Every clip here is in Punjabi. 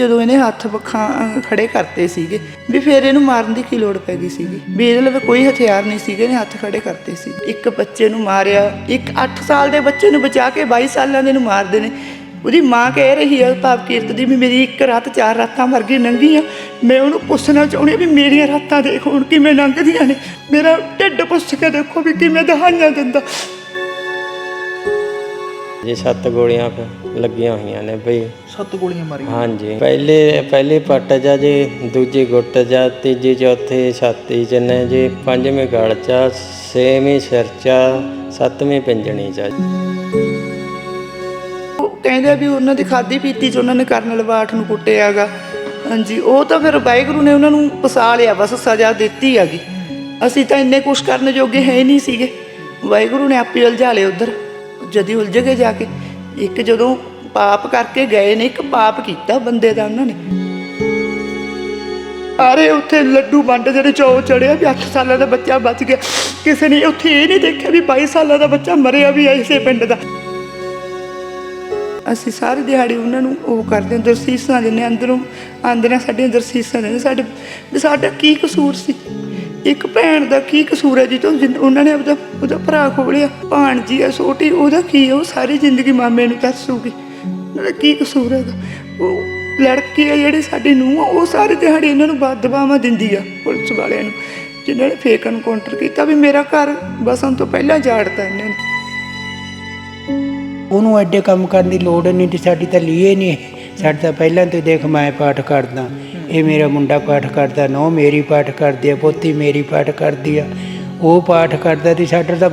ਜਦੋਂ ਇਹਨੇ ਹੱਥ ਪੱਖਾਂ ਖੜੇ ਕਰਤੇ ਸੀਗੇ, ਵੀ ਫਿਰ ਇਹਨੂੰ ਮਾਰਨ ਦੀ ਕੀ ਲੋੜ ਪੈ ਗਈ ਸੀਗੀ? ਵੀ ਇਹਦੇ ਲਈ ਕੋਈ ਹਥਿਆਰ ਨਹੀਂ ਸੀਗੇ, ਇਹਨੇ ਹੱਥ ਖੜੇ ਕਰਤੇ ਸੀ। ਇੱਕ ਬੱਚੇ ਨੂੰ ਮਾਰਿਆ, ਇੱਕ 8 ਸਾਲ ਦੇ ਬੱਚੇ ਨੂੰ ਬਚਾ ਕੇ 22 ਸਾਲਾਂ ਦੇ ਨੂੰ ਮਾਰਦੇ ਨੇ। ਉਹਦੀ ਮਾਂ ਕਹਿ ਰਹੀ ਹੈ ਭਾਵ ਕੀਰਤ ਦੀ ਵੀ ਮੇਰੀ ਇੱਕ ਰਾਤ, ਚਾਰ ਰਾਤਾਂ ਮਰ ਗਈ ਲੰਘੀ ਆ ਮੈਂ ਉਹਨੂੰ ਪੁੱਛਣਾ ਚਾਹੁੰਦੀ ਹਾਂ ਵੀ ਮੇਰੀਆਂ ਰਾਤਾਂ ਦੇਖੋ ਹੁਣ ਕਿਵੇਂ ਲੰਘਦੀਆਂ ਨੇ। ਮੇਰਾ ਢਿੱਡ ਪੁੱਛ ਕੇ ਦੇਖੋ ਵੀ ਕਿਵੇਂ ਦਹਾਈਆਂ ਦਿੰਦਾ। ਜੀ ਸੱਤ ਗੋਲੀਆਂ ਫਿਰ ਲੱਗੀਆਂ ਹੋਈਆਂ ਨੇ ਬਈ। ਸੱਤ ਗੋਲੀਆਂ ਮਾਰੀਆਂ। ਹਾਂਜੀ। ਪਹਿਲੇ ਪਹਿਲੀ ਪੱਟ ਜਾ ਜੀ ਦੂਜੀ ਗੁੱਟ ਜਾ ਤੀਜੀ ਚੌਥੀ ਛਾਤੀ ਚ ਨੇ ਜੀ ਪੰਜਵੀਂ ਗਲ ਚ ਛੇਵੀਂ ਸਿਰ ਚ ਸੱਤਵੀਂ ਪਿੰਜਣੀ ਚ ਉਹ ਕਹਿੰਦੇ ਵੀ ਉਹਨਾਂ ਦੀ ਖਾਦੀ ਪੀਤੀ ਚ ਉਹਨਾਂ ਨੇ ਕਰਨਲ ਬਾਠ ਨੂੰ ਕੁੱਟਿਆਗਾ ਹਾਂਜੀ ਉਹ ਤਾਂ ਫਿਰ ਵਾਹਿਗੁਰੂ ਨੇ ਉਹਨਾਂ ਨੂੰ ਫਸਾ ਲਿਆ ਬਸ ਸਜ਼ਾ ਦਿੱਤੀ ਹੈਗੀ। ਅਸੀਂ ਤਾਂ ਇੰਨੇ ਕੁਛ ਕਰਨ ਜੋਗੇ ਹੈ ਨਹੀਂ ਸੀਗੇ। ਵਾਹਿਗੁਰੂ ਨੇ ਆਪੇ ਉਲਝਾ ਲਏ ਉਧਰ। ਜਦੀ ਉਲਝ ਗਏ ਜਾ ਕੇ। ਇੱਕ ਜਦੋਂ ਪਾਪ ਕਰਕੇ ਗਏ ਨੇ ਇੱਕ ਪਾਪ ਕੀਤਾ ਬੰਦੇ ਦਾ ਉਹਨਾਂ ਨੇ। ਅਰੇ ਉੱਥੇ ਲੱਡੂ ਵੰਡ ਜਿਹੜੇ ਚੌ ਚੜਿਆ ਵੀ 8 ਸਾਲਾਂ ਦਾ ਬੱਚਾ ਬਚ ਗਿਆ। ਕਿਸੇ ਨੇ ਉੱਥੇ ਇਹ ਨਹੀਂ ਦੇਖਿਆ ਵੀ 22 ਸਾਲਾਂ ਦਾ ਬੱਚਾ ਮਰਿਆ ਵੀ ਹੈ ਇਸੇ ਪਿੰਡ ਦਾ। ਅਸੀਂ ਸਾਰੀ ਦਿਹਾੜੀ ਉਹਨਾਂ ਨੂੰ ਉਹ ਕਰਦੇ ਹਾਂ ਦਰਸੀਸਾਂ ਦਿੰਦੇ ਹਾਂ, ਅੰਦਰੋਂ ਆਂਦਰਾਂ ਸਾਡੀਆਂ ਦਰਸੀਸਾਂ ਦਿੰਦੇ ਸਾਡੇ ਸਾਡਾ ਕੀ ਕਸੂਰ ਸੀ? ਇੱਕ ਭੈਣ ਦਾ ਕੀ ਕਸੂਰ ਹੈ ਜੀ? ਤੋਂ ਉਹਨਾਂ ਨੇ ਆਪਦਾ ਉਹਦਾ ਭਰਾ ਖੋਲਿਆ ਭਾਣਜੀ ਆ ਛੋਟੀ, ਉਹਦਾ ਕੀ ਹੈ? ਉਹ ਸਾਰੀ ਜ਼ਿੰਦਗੀ ਮਾਮੇ ਨੂੰ ਦੱਸੂਗੀ। ਉਹਦਾ ਕੀ ਕਸੂਰ ਹੈਗਾ? ਉਹ ਲੜਕੀ ਆ ਜਿਹੜੀ ਸਾਡੀ ਨੂੰਹ ਆ, ਉਹ ਸਾਰੇ ਦਿਹਾੜੀ ਇਹਨਾਂ ਨੂੰ ਬਦਦੁਆਵਾਂ ਦਿੰਦੀ ਆ ਪੁਲਿਸ ਵਾਲਿਆਂ ਨੂੰ। ਜਿਨ੍ਹਾਂ ਨੇ ਫੇਕ ਐਨਕਾਊਂਟਰ ਕੀਤਾ ਵੀ ਮੇਰਾ ਘਰ ਬਸਣ ਤੋਂ ਪਹਿਲਾਂ ਜਾੜਤਾ ਇਹਨਾਂ ਨੇ। ਉਹਨੂੰ ਐਡੇ ਕੰਮ ਕਰਨ ਦੀ ਲੋੜ ਨਹੀਂ ਤੇ ਸਾਡੀ ਤਾਂ ਲੀਏ ਨਹੀਂ। ਸਾਡਾ ਤਾਂ ਪਹਿਲਾਂ ਤੋਂ ਦੇਖ ਮੈਂ ਪਾਠ ਕਰਦਾ। ਇਹ ਮੇਰਾ ਮੁੰਡਾ ਪਾਠ ਕਰਦਾ ਨੋ ਮੇਰੀ ਪਾਠ ਕਰਦੀ ਆ ਪੋਤੀ ਮੇਰੀ ਪਾਠ ਕਰਦੀ ਆ। ਉਹ ਪਾਠ ਕਰਦਾ ਤੇ ਸਾਡਾ ਤਾਂ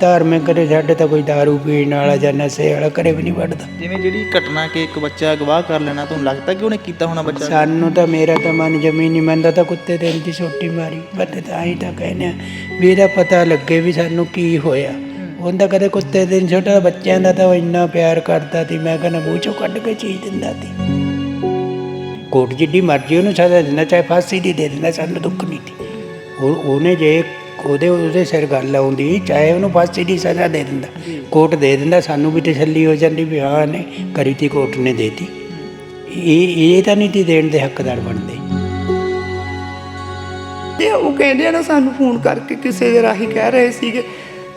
ਧਾਰਮਿਕ ਕਰੇ ਸਾਡੇ ਤਾਂ ਕੋਈ दारू ਪੀਣ ਵਾਲਾ ਜਾਂ ਨਸ਼ੇ ਵਾਲਾ ਕਰੇ ਵੀ ਨਹੀਂ ਵੜਦਾ। ਜਿਵੇਂ ਜਿਹੜੀ ਘਟਨਾ ਕਿ ਇੱਕ ਬੱਚਾ ਅਗਵਾ ਕਰ ਲੈਣਾ ਤੁਹਾਨੂੰ ਲੱਗਦਾ ਕਿ ਉਹਨੇ ਕੀਤਾ ਹੋਣਾ ਬੱਚਾ? ਸਾਨੂੰ ਤਾਂ ਮੇਰਾ ਤਾਂ ਮਨ ਜਮੀ ਨਹੀਂ ਮੰਨਦਾ ਤਾਂ ਕੁੱਤੇ ਦੇ ਦੀ ਛੋਟੀ ਮਾਰੀ ਬੱਤੇ ਤਾਂ ਆਈ ਤਾਂ ਕਹਿੰਦੇ ਵੀ ਇਹਦਾ ਪਤਾ ਲੱਗੇ ਵੀ ਸਾਨੂੰ ਕੀ ਹੋਇਆ। ਉਹਦਾ ਕਦੇ ਕੁੱਤੇ ਦੇ ਛੋਟਾ ਬੱਚਿਆਂ ਦਾ ਤਾਂ ਉਹ ਇੰਨਾ ਪਿਆਰ ਕਰਦਾ ਸੀ ਮੈਂ ਕਹਿੰਦਾ ਮੂੰਹ ਚੋਂ ਕੱਢ ਕੇ ਚੀਜ਼ ਦਿੰਦਾ ਸੀ। ਕੋਰਟ ਜਿੱਡੀ ਮਰਜ਼ੀ ਉਹਨੂੰ ਸਜ਼ਾ ਦਿੰਦਾ ਚਾਹੇ ਫਾਂਸੀ ਦੀ ਦੇ ਦਿੰਦਾ ਸਾਨੂੰ ਦੁੱਖ ਨਹੀਂ ਸੀ। ਉਹ, ਉਹਨੇ ਜੇ ਉਹਦੇ ਉਹਦੇ ਸਿਰ ਗੱਲ ਆਉਂਦੀ, ਚਾਹੇ ਉਹਨੂੰ ਫਾਂਸੀ ਦੀ ਸਜ਼ਾ ਦੇ ਦਿੰਦਾ, ਕੋਰਟ ਦੇ ਦਿੰਦਾ, ਸਾਨੂੰ ਵੀ ਤਸੱਲੀ ਹੋ ਜਾਂਦੀ ਵੀ ਹਾਂ ਨੇ ਕਰੀ ਤੀ ਕੋਰਟ ਨੇ ਦੇਤੀ ਇਹ ਇਹ ਤਾਂ ਨਹੀਂ ਤੀ ਦੇਣ ਦੇ ਹੱਕਦਾਰ ਬਣਦੇ। ਤੇ ਉਹ ਕਹਿੰਦੇ ਆ ਨਾ, ਸਾਨੂੰ ਫੋਨ ਕਰਕੇ ਕਿਸੇ ਦੇ ਰਾਹੀਂ ਕਹਿ ਰਹੇ ਸੀਗੇ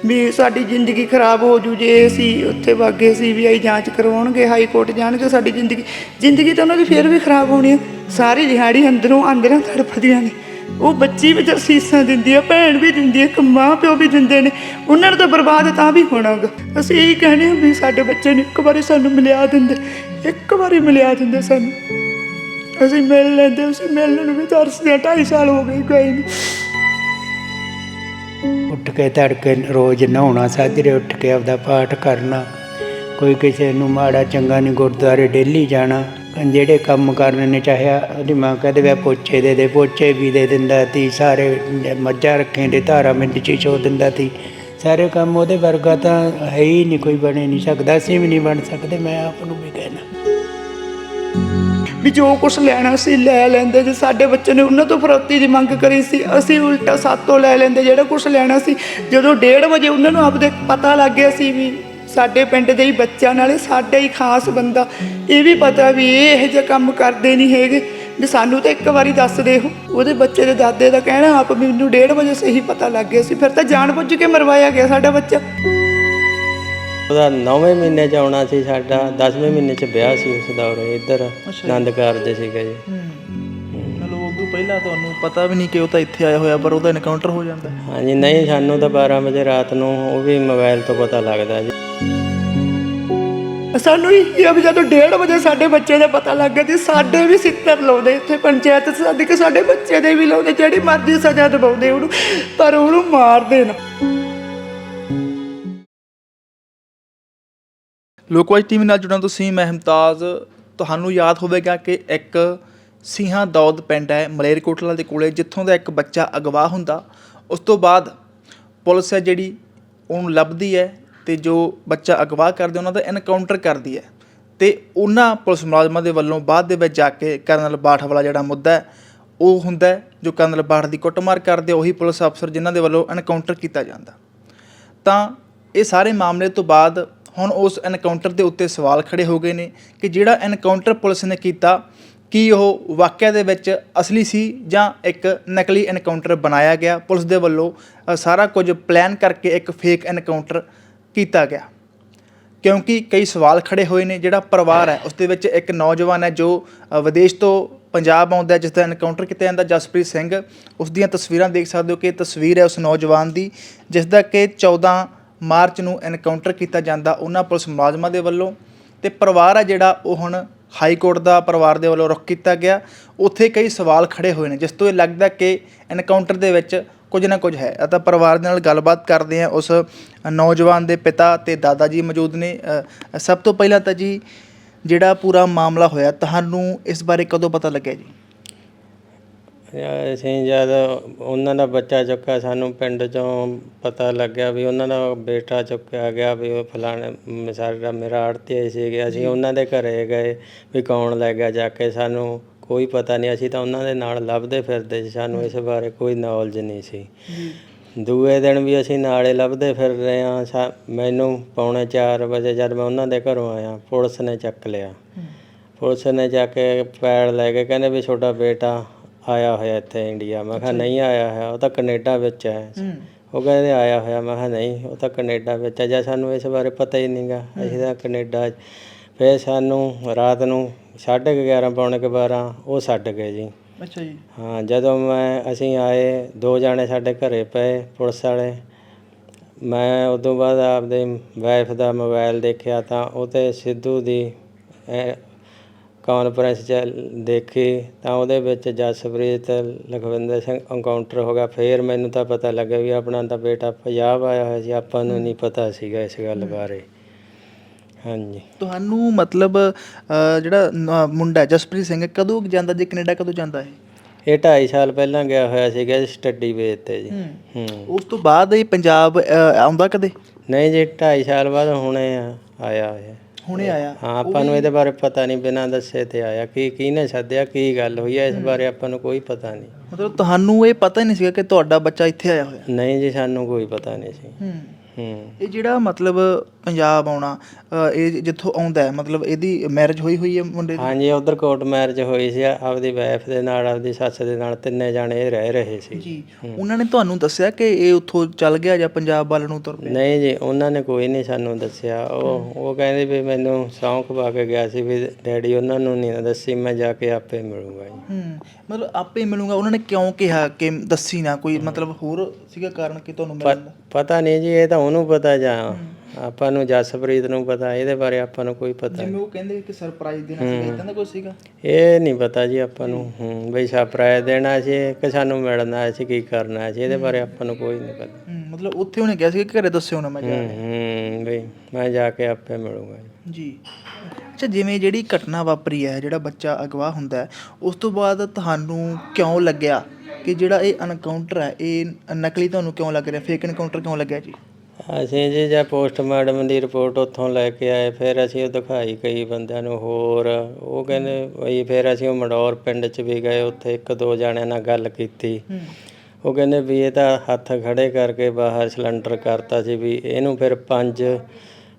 ਵੀ ਸਾਡੀ ਜ਼ਿੰਦਗੀ ਖਰਾਬ ਹੋ ਜੂ ਜੇ ਅਸੀਂ ਉੱਥੇ ਵਾਗੇ ਸੀਬੀਆਈ ਜਾਂਚ ਕਰਵਾਉਣਗੇ, ਹਾਈ ਕੋਰਟ ਜਾਣਗੇ ਸਾਡੀ ਜ਼ਿੰਦਗੀ। ਜ਼ਿੰਦਗੀ ਤਾਂ ਉਹਨਾਂ ਦੀ ਫੇਰ ਵੀ ਖਰਾਬ ਹੋਣੀ ਹੈ ਸਾਰੀ ਦਿਹਾੜੀ ਅੰਦਰੋਂ ਅੰਦਰਾਂ ਤੜਫਦੀਆਂ ਨੇ। ਉਹ ਬੱਚੀ ਵੀ ਜਸੀਸਾਂ ਦਿੰਦੀ ਆ, ਭੈਣ ਵੀ ਦਿੰਦੀ ਆ, ਇੱਕ ਮਾਂ ਪਿਓ ਵੀ ਦਿੰਦੇ ਨੇ। ਉਹਨਾਂ ਨੂੰ ਤਾਂ ਬਰਬਾਦ ਤਾਂ ਵੀ ਹੋਣਾਗਾ। ਅਸੀਂ ਇਹੀ ਕਹਿੰਦੇ ਹਾਂ ਵੀ ਸਾਡੇ ਬੱਚੇ ਨੂੰ ਇੱਕ ਵਾਰੀ ਸਾਨੂੰ ਮਿਲਿਆ ਦਿੰਦੇ। ਇੱਕ ਵਾਰੀ ਮਿਲਿਆ ਦਿੰਦੇ ਸਾਨੂੰ। ਅਸੀਂ ਮਿਲ ਲੈਂਦੇ, ਅਸੀਂ ਮਿਲਣ ਨੂੰ ਵੀ ਤਰਸਦੇ 2.5 ਸਾਲ ਹੋ ਗਏ ਗਏ ਨੂੰ। ਉੱਠ ਕੇ ਤੜਕੇ ਰੋਜ਼ ਨਹਾਉਣਾ, ਸਾਜਰੇ ਉੱਠ ਕੇ ਆਪਦਾ ਪਾਠ ਕਰਨਾ। ਕੋਈ ਕਿਸੇ ਨੂੰ ਮਾੜਾ ਚੰਗਾ ਨਹੀਂ ਗੁਰਦੁਆਰੇ ਡੇਲੀ ਜਾਣਾ। ਜਿਹੜੇ ਕੰਮ ਕਰਨ ਨੇ ਚਾਹਿਆ ਉਹਦੀ ਮਾਂ ਕਹਦੇ ਵੇ ਪੋਚੇ ਦੇ ਦੇ, ਪੋਚੇ ਵੀ ਦੇ ਦਿੰਦਾ ਤੀ, ਸਾਰੇ ਮੱਝਾਂ ਰੱਖੇ ਦੇ ਧਾਰਾ ਮਿੰਟ ਚ ਚੋ ਦਿੰਦਾ ਤੀ। ਸਾਰੇ ਕੰਮ ਉਹਦੇ ਵਰਗਾ ਤਾਂ ਹੈ ਹੀ ਨਹੀਂ ਕੋਈ ਬਣੇ ਨਹੀਂ ਸਕਦਾ, ਅਸੀਂ ਵੀ ਨਹੀਂ ਬਣ ਸਕਦੇ, ਮੈਂ ਆਪ ਨੂੰ ਵੀ ਕਹਿਣਾ। ਵੀ ਜੋ ਕੁਝ ਲੈਣਾ ਸੀ ਲੈ ਲੈਂਦੇ ਜੇ ਸਾਡੇ ਬੱਚੇ ਨੇ ਉਹਨਾਂ ਤੋਂ ਫਰੋਤੀ ਦੀ ਮੰਗ ਕਰੀ ਸੀ, ਅਸੀਂ ਉਲਟਾ ਸਾਤੋਂ ਲੈ ਲੈਂਦੇ, ਜਿਹੜਾ ਕੁਝ ਲੈਣਾ ਸੀ, ਜਦੋਂ 1:30 ਵਜੇ ਉਹਨਾਂ ਨੂੰ ਆਪਦੇ ਪਤਾ ਲੱਗ ਗਿਆ ਸੀ ਵੀ ਸਾਡੇ ਪਿੰਡ ਦੇ ਹੀ ਬੱਚਿਆਂ ਨਾਲੇ ਸਾਡਾ ਹੀ ਖਾਸ ਬੰਦਾ, ਇਹ ਵੀ ਪਤਾ ਵੀ ਇਹ ਇਹੋ ਜਿਹਾ ਕੰਮ ਕਰਦੇ ਨਹੀਂ ਹੈਗੇ। ਵੀ ਸਾਨੂੰ ਤਾਂ ਇੱਕ ਵਾਰੀ ਦੱਸ ਦੇ ਉਹ, ਉਹਦੇ ਬੱਚੇ ਦੇ ਦਾਦੇ ਦਾ ਕਹਿਣਾ, ਆਪ ਮੈਨੂੰ 1:30 ਵਜੇ ਸਹੀ ਪਤਾ ਲੱਗ ਗਿਆ ਸੀ, ਫਿਰ ਤਾਂ ਜਾਣ ਬੁੱਝ ਕੇ ਮਰਵਾਇਆ ਗਿਆ ਸਾਡਾ ਬੱਚਾ। ਉਹਦਾ 9ਵੇਂ ਮਹੀਨੇ ਚ ਆਉਣਾ ਸੀ ਸਾਡਾ 10ਵੇਂ ਮਹੀਨੇ ਚ ਵਿਆਹ ਸੀ ਉਸ ਦਾ ਉਰੇ ਇੱਧਰ ਆਨੰਦ ਕਾਰਜ ਸੀਗਾ ਜੀ। ਮਤਲਬ ਉਦੋਂ ਪਹਿਲਾਂ ਤੁਹਾਨੂੰ ਪਤਾ ਵੀ ਨਹੀਂ ਕਿ ਉਹ ਤਾਂ ਇੱਥੇ ਆਇਆ ਹੋਇਆ ਪਰ ਉਹਦਾ ਐਨਕਾਊਂਟਰ ਹੋ ਜਾਂਦਾ। ਹਾਂਜੀ ਨਹੀਂ ਸਾਨੂੰ ਤਾਂ 12 ਵਜੇ ਰਾਤ ਨੂੰ ਉਹ ਵੀ ਮੋਬਾਈਲ ਤੋਂ ਪਤਾ ਲੱਗਦਾ ਜੀ। ਸਾਨੂੰ ਇਹ ਵੀ ਜਦੋਂ 1:30 ਵਜੇ ਸਾਡੇ ਬੱਚੇ ਦਾ ਪਤਾ ਲੱਗ ਗਿਆ ਤੇ ਸਾਡੇ ਵੀ ਸਿੱਤਰ ਲਾਉਂਦੇ ਇੱਥੇ ਪੰਚਾਇਤ ਸੱਦ ਕੇ ਸਾਡੇ ਬੱਚੇ ਦੇ ਵੀ ਲਾਉਂਦੇ ਜਿਹੜੀ ਮਰਜ਼ੀ ਸਜ਼ਾ ਦਿਵਾਉਂਦੇ ਉਹਨੂੰ ਪਰ ਉਹਨੂੰ ਮਾਰਦੇ ਨਾ ਲੋਕਵਾਈ ਟੀਵੀ ਨਾਲ ਜੁੜਨ ਤੁਸੀਂ ਮੈਂ ਹਮਤਾਜ਼ ਤੁਹਾਨੂੰ ਯਾਦ ਹੋਵੇਗਾ ਕਿ ਇੱਕ ਸਿੰਘਾਂ ਦੌਦ ਪਿੰਡ ਹੈ ਮਲੇਰਕੋਟਲਾ ਦੇ ਕੋਲੇ, ਜਿੱਥੋਂ ਦਾ ਇੱਕ ਬੱਚਾ ਅਗਵਾ ਹੁੰਦਾ। ਉਸ ਤੋਂ ਬਾਅਦ ਪੁਲਿਸ ਹੈ ਜਿਹੜੀ, ਉਹਨੂੰ ਲੱਭਦੀ ਹੈ ਤੇ ਜੋ ਬੱਚਾ ਅਗਵਾ ਕਰਦੇ, ਉਹਨਾਂ ਦਾ ਐਨਕਾਊਂਟਰ ਕਰਦੀ ਹੈ। ਤੇ ਉਹਨਾਂ ਪੁਲਿਸ ਮੁਲਾਜ਼ਮਾਂ ਦੇ ਵੱਲੋਂ ਬਾਅਦ ਦੇ ਵਿੱਚ ਜਾ ਕੇ ਕਰਨਲ ਬਾਠ ਵਾਲਾ ਜਿਹੜਾ ਮੁੱਦਾ ਹੈ, ਉਹ ਹੁੰਦਾ ਜੋ ਕਰਨਲ ਬਾਠ ਦੀ ਕੁੱਟਮਾਰ ਕਰਦੇ, ਉਹੀ ਪੁਲਿਸ ਅਫਸਰ ਜਿਨ੍ਹਾਂ ਦੇ ਵੱਲੋਂ ਐਨਕਾਊਂਟਰ ਕੀਤਾ ਜਾਂਦਾ। ਤਾਂ ਇਹ ਸਾਰੇ ਮਾਮਲੇ ਤੋਂ ਬਾਅਦ ਹੁਣ ਉਸ ਐਨਕਾਊਂਟਰ ਦੇ ਉੱਤੇ ਸਵਾਲ ਖੜੇ ਹੋ ਗਏ ਨੇ ਕਿ ਜਿਹੜਾ ਐਨਕਾਊਂਟਰ ਪੁਲਿਸ ਨੇ ਕੀਤਾ ਕੀ ਉਹ ਵਾਕਿਆ ਦੇ ਵਿੱਚ ਅਸਲੀ ਸੀ ਜਾਂ ਇੱਕ ਨਕਲੀ ਐਨਕਾਊਂਟਰ ਬਣਾਇਆ ਗਿਆ? ਪੁਲਿਸ ਦੇ ਵੱਲੋਂ ਸਾਰਾ ਕੁਝ ਪਲਾਨ ਕਰਕੇ ਇੱਕ ਫੇਕ ਐਨਕਾਊਂਟਰ ਕੀਤਾ ਗਿਆ। ਕਿਉਂਕਿ ਕਈ ਸਵਾਲ ਖੜੇ ਹੋਏ ਨੇ ਜਿਹੜਾ ਪਰਿਵਾਰ ਹੈ ਉਸ ਦੇ ਵਿੱਚ ਇੱਕ ਨੌਜਵਾਨ ਹੈ ਜੋ ਵਿਦੇਸ਼ ਤੋਂ ਪੰਜਾਬ ਆਉਂਦਾ ਹੈ, ਜਿਸ ਦਾ ਐਨਕਾਊਂਟਰ ਕੀਤਾ ਜਾਂਦਾ ਜਸਪ੍ਰੀਤ ਸਿੰਘ। ਉਸ ਦੀਆਂ ਤਸਵੀਰਾਂ ਦੇਖ ਸਕਦੇ ਹੋ ਕਿ ਤਸਵੀਰ ਹੈ ਉਸ ਨੌਜਵਾਨ ਦੀ ਜਿਸ ਦਾ ਕਿ 14 ਮਾਰਚ ਨੂੰ ਐਨਕਾਊਂਟਰ ਕੀਤਾ ਜਾਂਦਾ ਉਹਨਾਂ ਪੁਲਿਸ ਮੁਲਾਜ਼ਮਾਂ ਦੇ ਵੱਲੋਂ ਤੇ ਪਰਿਵਾਰ ਆ ਜਿਹੜਾ ਉਹ ਹੁਣ ਹਾਈ ਕੋਰਟ ਦਾ ਪਰਿਵਾਰ ਦੇ ਵੱਲੋਂ ਰੁਖ ਕੀਤਾ ਗਿਆ। ਉੱਥੇ ਕਈ ਸਵਾਲ ਖੜੇ ਹੋਏ ਨੇ, ਜਿਸ ਤੋਂ ਇਹ ਲੱਗਦਾ ਕਿ ਐਨਕਾਊਂਟਰ ਦੇ ਵਿੱਚ ਕੁਝ ਨਾ ਕੁਝ ਹੈ। ਤਾਂ ਪਰਿਵਾਰ ਦੇ ਨਾਲ ਗੱਲਬਾਤ ਕਰਦੇ ਆ ਉਸ ਨੌਜਵਾਨ ਦੇ ਪਿਤਾ ਤੇ ਦਾਦਾ ਜੀ ਮੌਜੂਦ ਨੇ। ਸਭ ਤੋਂ ਪਹਿਲਾਂ ਤਾਂ ਜੀ, ਜਿਹੜਾ ਪੂਰਾ ਮਾਮਲਾ ਹੋਇਆ, ਤੁਹਾਨੂੰ ਇਸ ਬਾਰੇ ਕਦੋਂ ਪਤਾ ਲੱਗਿਆ ਜੀ? ਅਸੀਂ ਜਦ ਉਹਨਾਂ ਦਾ ਬੱਚਾ ਚੁੱਕਾ ਸਾਨੂੰ ਪਿੰਡ ਚੋਂ ਪਤਾ ਲੱਗਿਆ ਵੀ ਉਹਨਾਂ ਦਾ ਬੇਟਾ ਚੁੱਕਿਆ ਗਿਆ ਵੀ ਉਹ ਫਲਾਣੇ ਸਾਡਾ ਮੇਰਾ ਆੜਤੀ ਸੀਗੇ। ਅਸੀਂ ਉਹਨਾਂ ਦੇ ਘਰੇ ਗਏ ਵੀ ਕੌਣ ਲੈ ਗਿਆ ਜਾ ਕੇ ਸਾਨੂੰ ਕੋਈ ਪਤਾ ਨਹੀਂ ਅਸੀਂ ਤਾਂ ਉਹਨਾਂ ਦੇ ਨਾਲ ਲੱਭਦੇ ਫਿਰਦੇ ਸੀ ਸਾਨੂੰ ਇਸ ਬਾਰੇ ਕੋਈ ਨੌਲੇਜ ਨਹੀਂ ਸੀ। ਦੂਏ ਦਿਨ ਵੀ ਅਸੀਂ ਨਾਲੇ ਲੱਭਦੇ ਫਿਰ ਰਹੇ ਹਾਂ ਮੈਨੂੰ ਪੌਣੇ 4 ਵਜੇ ਜਦ ਮੈਂ ਉਹਨਾਂ ਦੇ ਘਰੋਂ ਆਇਆ ਪੁਲਿਸ ਨੇ ਚੱਕ ਲਿਆ। ਪੁਲਿਸ ਨੇ ਜਾ ਕੇ ਪੈੜ ਲੈ ਕੇ ਕਹਿੰਦੇ ਵੀ ਤੁਹਾਡਾ ਬੇਟਾ ਆਇਆ ਹੋਇਆ ਇੱਥੇ ਇੰਡੀਆ ਮੈਂ ਕਿਹਾ ਨਹੀਂ ਆਇਆ ਹੈ ਉਹ ਤਾਂ ਕੈਨੇਡਾ ਵਿੱਚ ਹੈ। ਉਹ ਕਹਿੰਦੇ ਆਇਆ ਹੋਇਆ ਮੈਂ ਕਿਹਾ ਨਹੀਂ ਉਹ ਤਾਂ ਕੈਨੇਡਾ ਵਿੱਚ ਹੈ। ਜਾਂ ਸਾਨੂੰ ਇਸ ਬਾਰੇ ਪਤਾ ਹੀ ਨਹੀਂਗਾ ਅਸੀਂ ਤਾਂ ਕੈਨੇਡਾ। ਫਿਰ ਸਾਨੂੰ ਰਾਤ ਨੂੰ 11:30 ਪੌਣੇ ਕੁ 12 ਉਹ ਛੱਡ ਗਏ ਜੀ। ਅੱਛਾ ਜੀ। ਹਾਂ ਜਦੋਂ ਮੈਂ ਅਸੀਂ ਆਏ ਦੋ ਜਾਣੇ ਸਾਡੇ ਘਰੇ ਪਏ ਪੁਲਿਸ ਵਾਲੇ। ਮੈਂ ਉਦੋਂ ਬਾਅਦ ਆਪਦੇ ਵਾਈਫ ਦਾ ਮੋਬਾਈਲ ਦੇਖਿਆ ਤਾਂ ਉਹ 'ਤੇ ਸਿੱਧੂ ਦੀ ਕਾਨਫਰੰਸ ਚ ਦੇਖੀ ਤਾਂ ਉਹਦੇ ਵਿੱਚ ਜਸਪ੍ਰੀਤ ਲਖਵਿੰਦਰ ਸਿੰਘ ਐਨਕਾਊਂਟਰ ਹੋ ਗਿਆ। ਫੇਰ ਮੈਨੂੰ ਤਾਂ ਪਤਾ ਲੱਗਿਆ ਵੀ ਆਪਣਾ ਤਾਂ ਬੇਟਾ ਪੰਜਾਬ ਆਇਆ ਹੋਇਆ ਸੀ ਆਪਾਂ ਨੂੰ ਨਹੀਂ ਪਤਾ ਸੀਗਾ ਇਸ ਗੱਲ ਬਾਰੇ। ਹਾਂਜੀ। ਤੁਹਾਨੂੰ ਮਤਲਬ ਜਿਹੜਾ ਨ- ਮੁੰਡਾ ਜਸਪ੍ਰੀਤ ਸਿੰਘ ਕਦੋਂ ਜਾਂਦਾ ਜੀ ਕੈਨੇਡਾ ਕਦੋਂ ਜਾਂਦਾ ਹੈ ਇਹ 2.5 ਸਾਲ ਪਹਿਲਾਂ ਗਿਆ ਹੋਇਆ ਸੀਗਾ ਸਟੱਡੀ ਬੇਸ ਤੇ ਜੀ। ਹੂੰ। ਉਸ ਤੋਂ ਬਾਅਦ ਇਹ ਪੰਜਾਬ ਆਉਂਦਾ ਕਦੇ? ਨਹੀਂ ਜੀ 2.5 ਸਾਲ ਬਾਅਦ ਹੁਣੇ ਆ- ਆਇਆ ਹੋਇਆ। ਹੁਣੇ ਆਇਆ। ਹਾਂ ਆਪਾਂ ਨੂੰ ਇਹਦੇ ਬਾਰੇ ਪਤਾ ਨਹੀਂ ਬਿਨਾਂ ਦੱਸੇ ਤੇ ਆਇਆ। ਕੀ ਕਿਹਨੇ ਸੱਦਿਆ ਕੀ ਗੱਲ ਹੋਈ ਹੈ ਇਸ ਬਾਰੇ ਆਪਾਂ ਨੂੰ ਕੋਈ ਪਤਾ ਨਹੀਂ। ਮਤਲਬ ਤੁਹਾਨੂੰ ਇਹ ਪਤਾ ਹੀ ਨਹੀਂ ਸੀਗਾ ਕਿ ਤੁਹਾਡਾ ਬੱਚਾ ਇੱਥੇ ਆਇਆ ਹੋਇਆ। ਨਹੀਂ ਜੀ ਸਾਨੂੰ ਕੋਈ ਪਤਾ ਨਹੀਂ ਸੀ। ਹੂੰ ਹੂੰ। ਇਹ ਜਿਹੜਾ ਮਤਲਬ ਪੰਜਾਬ ਆਉਣਾ ਅ, ਇਹ ਜਿੱਥੋਂ ਆਉਂਦਾ ਹੈ ਮਤਲਬ ਇਹਦੀ ਮੈਰਿਜ ਹੋਈ ਹੋਈ ਹੈ ਮੁੰਡੇ ਦੀ? ਹਾਂਜੀ ਉਧਰ ਕੋਰਟ ਮੈਰਿਜ ਹੋਈ ਸੀ ਆਪਦੀ ਵਾਈਫ ਦੇ ਨਾਲ ਆਪਦੀ ਸੱਸ ਦੇ ਨਾਲ ਤਿੰਨੇ ਜਾਣੇ ਰਹਿ ਰਹੇ ਸੀ। ਜੀ ਉਹਨਾਂ ਨੇ ਤੁਹਾਨੂੰ ਦੱਸਿਆ ਕਿ ਇਹ ਉੱਥੋਂ ਚੱਲ ਗਿਆ ਜਾਂ ਪੰਜਾਬ ਵੱਲ ਨੂੰ ਤੁਰ ਪਿਆ? ਨਹੀਂ ਜੀ ਉਹਨਾਂ ਨੇ ਕੋਈ ਨਹੀਂ ਸਾਨੂੰ ਦੱਸਿਆ। ਉਹ ਉਹ ਕਹਿੰਦੇ ਵੀ ਮੈਨੂੰ ਸੌਂਕ ਪਾ ਕੇ ਗਿਆ ਸੀ ਵੀ ਡੈਡੀ ਉਹਨਾਂ ਨੂੰ ਨਹੀਂ ਦੱਸੀ ਮੈਂ ਜਾ ਕੇ ਆਪੇ ਮਿਲੂੰਗਾ ਜੀ। ਹੂੰ ਮਤਲਬ ਆਪੇ ਮਿਲੂੰਗਾ। ਉਹਨਾਂ ਨੇ ਕਿਉਂ ਕਿਹਾ ਕਿ ਦੱਸੀ ਨਾ? ਕੋਈ ਮਤਲਬ ਹੋਰ ਸੀਗਾ ਕਾਰਨ ਕਿ ਤੁਹਾਨੂੰ ਮਿਲਣ ਦਾ? ਪਤਾ ਨਹੀਂ ਜੀ ਇਹ ਤਾਂ ਉਹਨੂੰ ਪਤਾ ਜਾਂ ਆਪਾਂ ਨੂੰ ਜਸਪ੍ਰੀਤ ਨੂੰ ਪਤਾ ਇਹਦੇ ਬਾਰੇ ਆਪਾਂ ਨੂੰ ਕੋਈ ਪਤਾ ਜਿਵੇਂ ਉਹ ਕਹਿੰਦੇ ਕਿ ਸਰਪ੍ਰਾਈਜ਼ ਦੇਣਾ ਸੀਗਾ ਇਦਾਂ ਦਾ ਕੁਝ ਸੀਗਾ? ਇਹ ਨਹੀਂ ਪਤਾ ਜੀ ਆਪਾਂ ਨੂੰ। ਹੂੰ ਬਈ ਸਰਪ੍ਰਾਈਜ਼ ਦੇਣਾ ਸੀ ਕਿ ਸਾਨੂੰ ਮਿਲਣਾ ਸੀ ਕੀ ਕਰਨਾ ਸੀ ਇਹਦੇ ਬਾਰੇ ਆਪਾਂ ਨੂੰ ਕੋਈ ਨਹੀਂ ਪਤਾ। ਮਤਲਬ ਉੱਥੇ ਉਹਨੇ ਕਿਹਾ ਸੀ ਕਿ ਘਰੇ ਦੱਸਿਓ ਨਾ ਮੈਂ ਜਾ ਹੂੰ ਹੂੰ ਬਈ ਮੈਂ ਜਾ ਕੇ ਆਪੇ ਮਿਲੂੰਗਾ ਜੀ। ਜੀ। ਅੱਛਾ ਜਿਵੇਂ ਜਿਹੜੀ ਘਟਨਾ ਵਾਪਰੀ ਹੈ ਜਿਹੜਾ ਬੱਚਾ ਅਗਵਾ ਹੁੰਦਾ ਹੈ ਉਸ ਤੋਂ ਬਾਅਦ ਤੁਹਾਨੂੰ ਕਿਉਂ ਲੱਗਿਆ? ਕਿ ਜਿਹੜਾ ਇਹ ਐਨਕਾਊਂਟਰ ਹੈ ਇਹ ਨਕਲੀ ਤੁਹਾਨੂੰ ਕਿਉਂ ਲੱਗ ਰਿਹਾ? ਫੇਕ ਐਨਕਾਊਂਟਰ ਕਿਉਂ ਲੱਗਿਆ ਜੀ? ਅਸੀਂ ਜੀ ਜਾਂ ਪੋਸਟਮਾਰਟਮ ਦੀ ਰਿਪੋਰਟ ਉੱਥੋਂ ਲੈ ਕੇ ਆਏ ਫਿਰ ਅਸੀਂ ਉਹ ਦਿਖਾਈ ਕਈ ਬੰਦਿਆਂ ਨੂੰ ਹੋਰ। ਉਹ ਕਹਿੰਦੇ ਬਈ ਫਿਰ ਅਸੀਂ ਉਹ ਮਡੌਰ ਪਿੰਡ 'ਚ ਵੀ ਗਏ ਉੱਥੇ ਇੱਕ ਦੋ ਜਣਿਆਂ ਨਾਲ ਗੱਲ ਕੀਤੀ। ਉਹ ਕਹਿੰਦੇ ਵੀ ਇਹ ਤਾਂ ਹੱਥ ਖੜੇ ਕਰਕੇ ਬਾਹਰ ਸਿਲੰਡਰ ਕਰਤਾ ਸੀ ਵੀ ਇਹਨੂੰ ਫਿਰ ਪੰਜ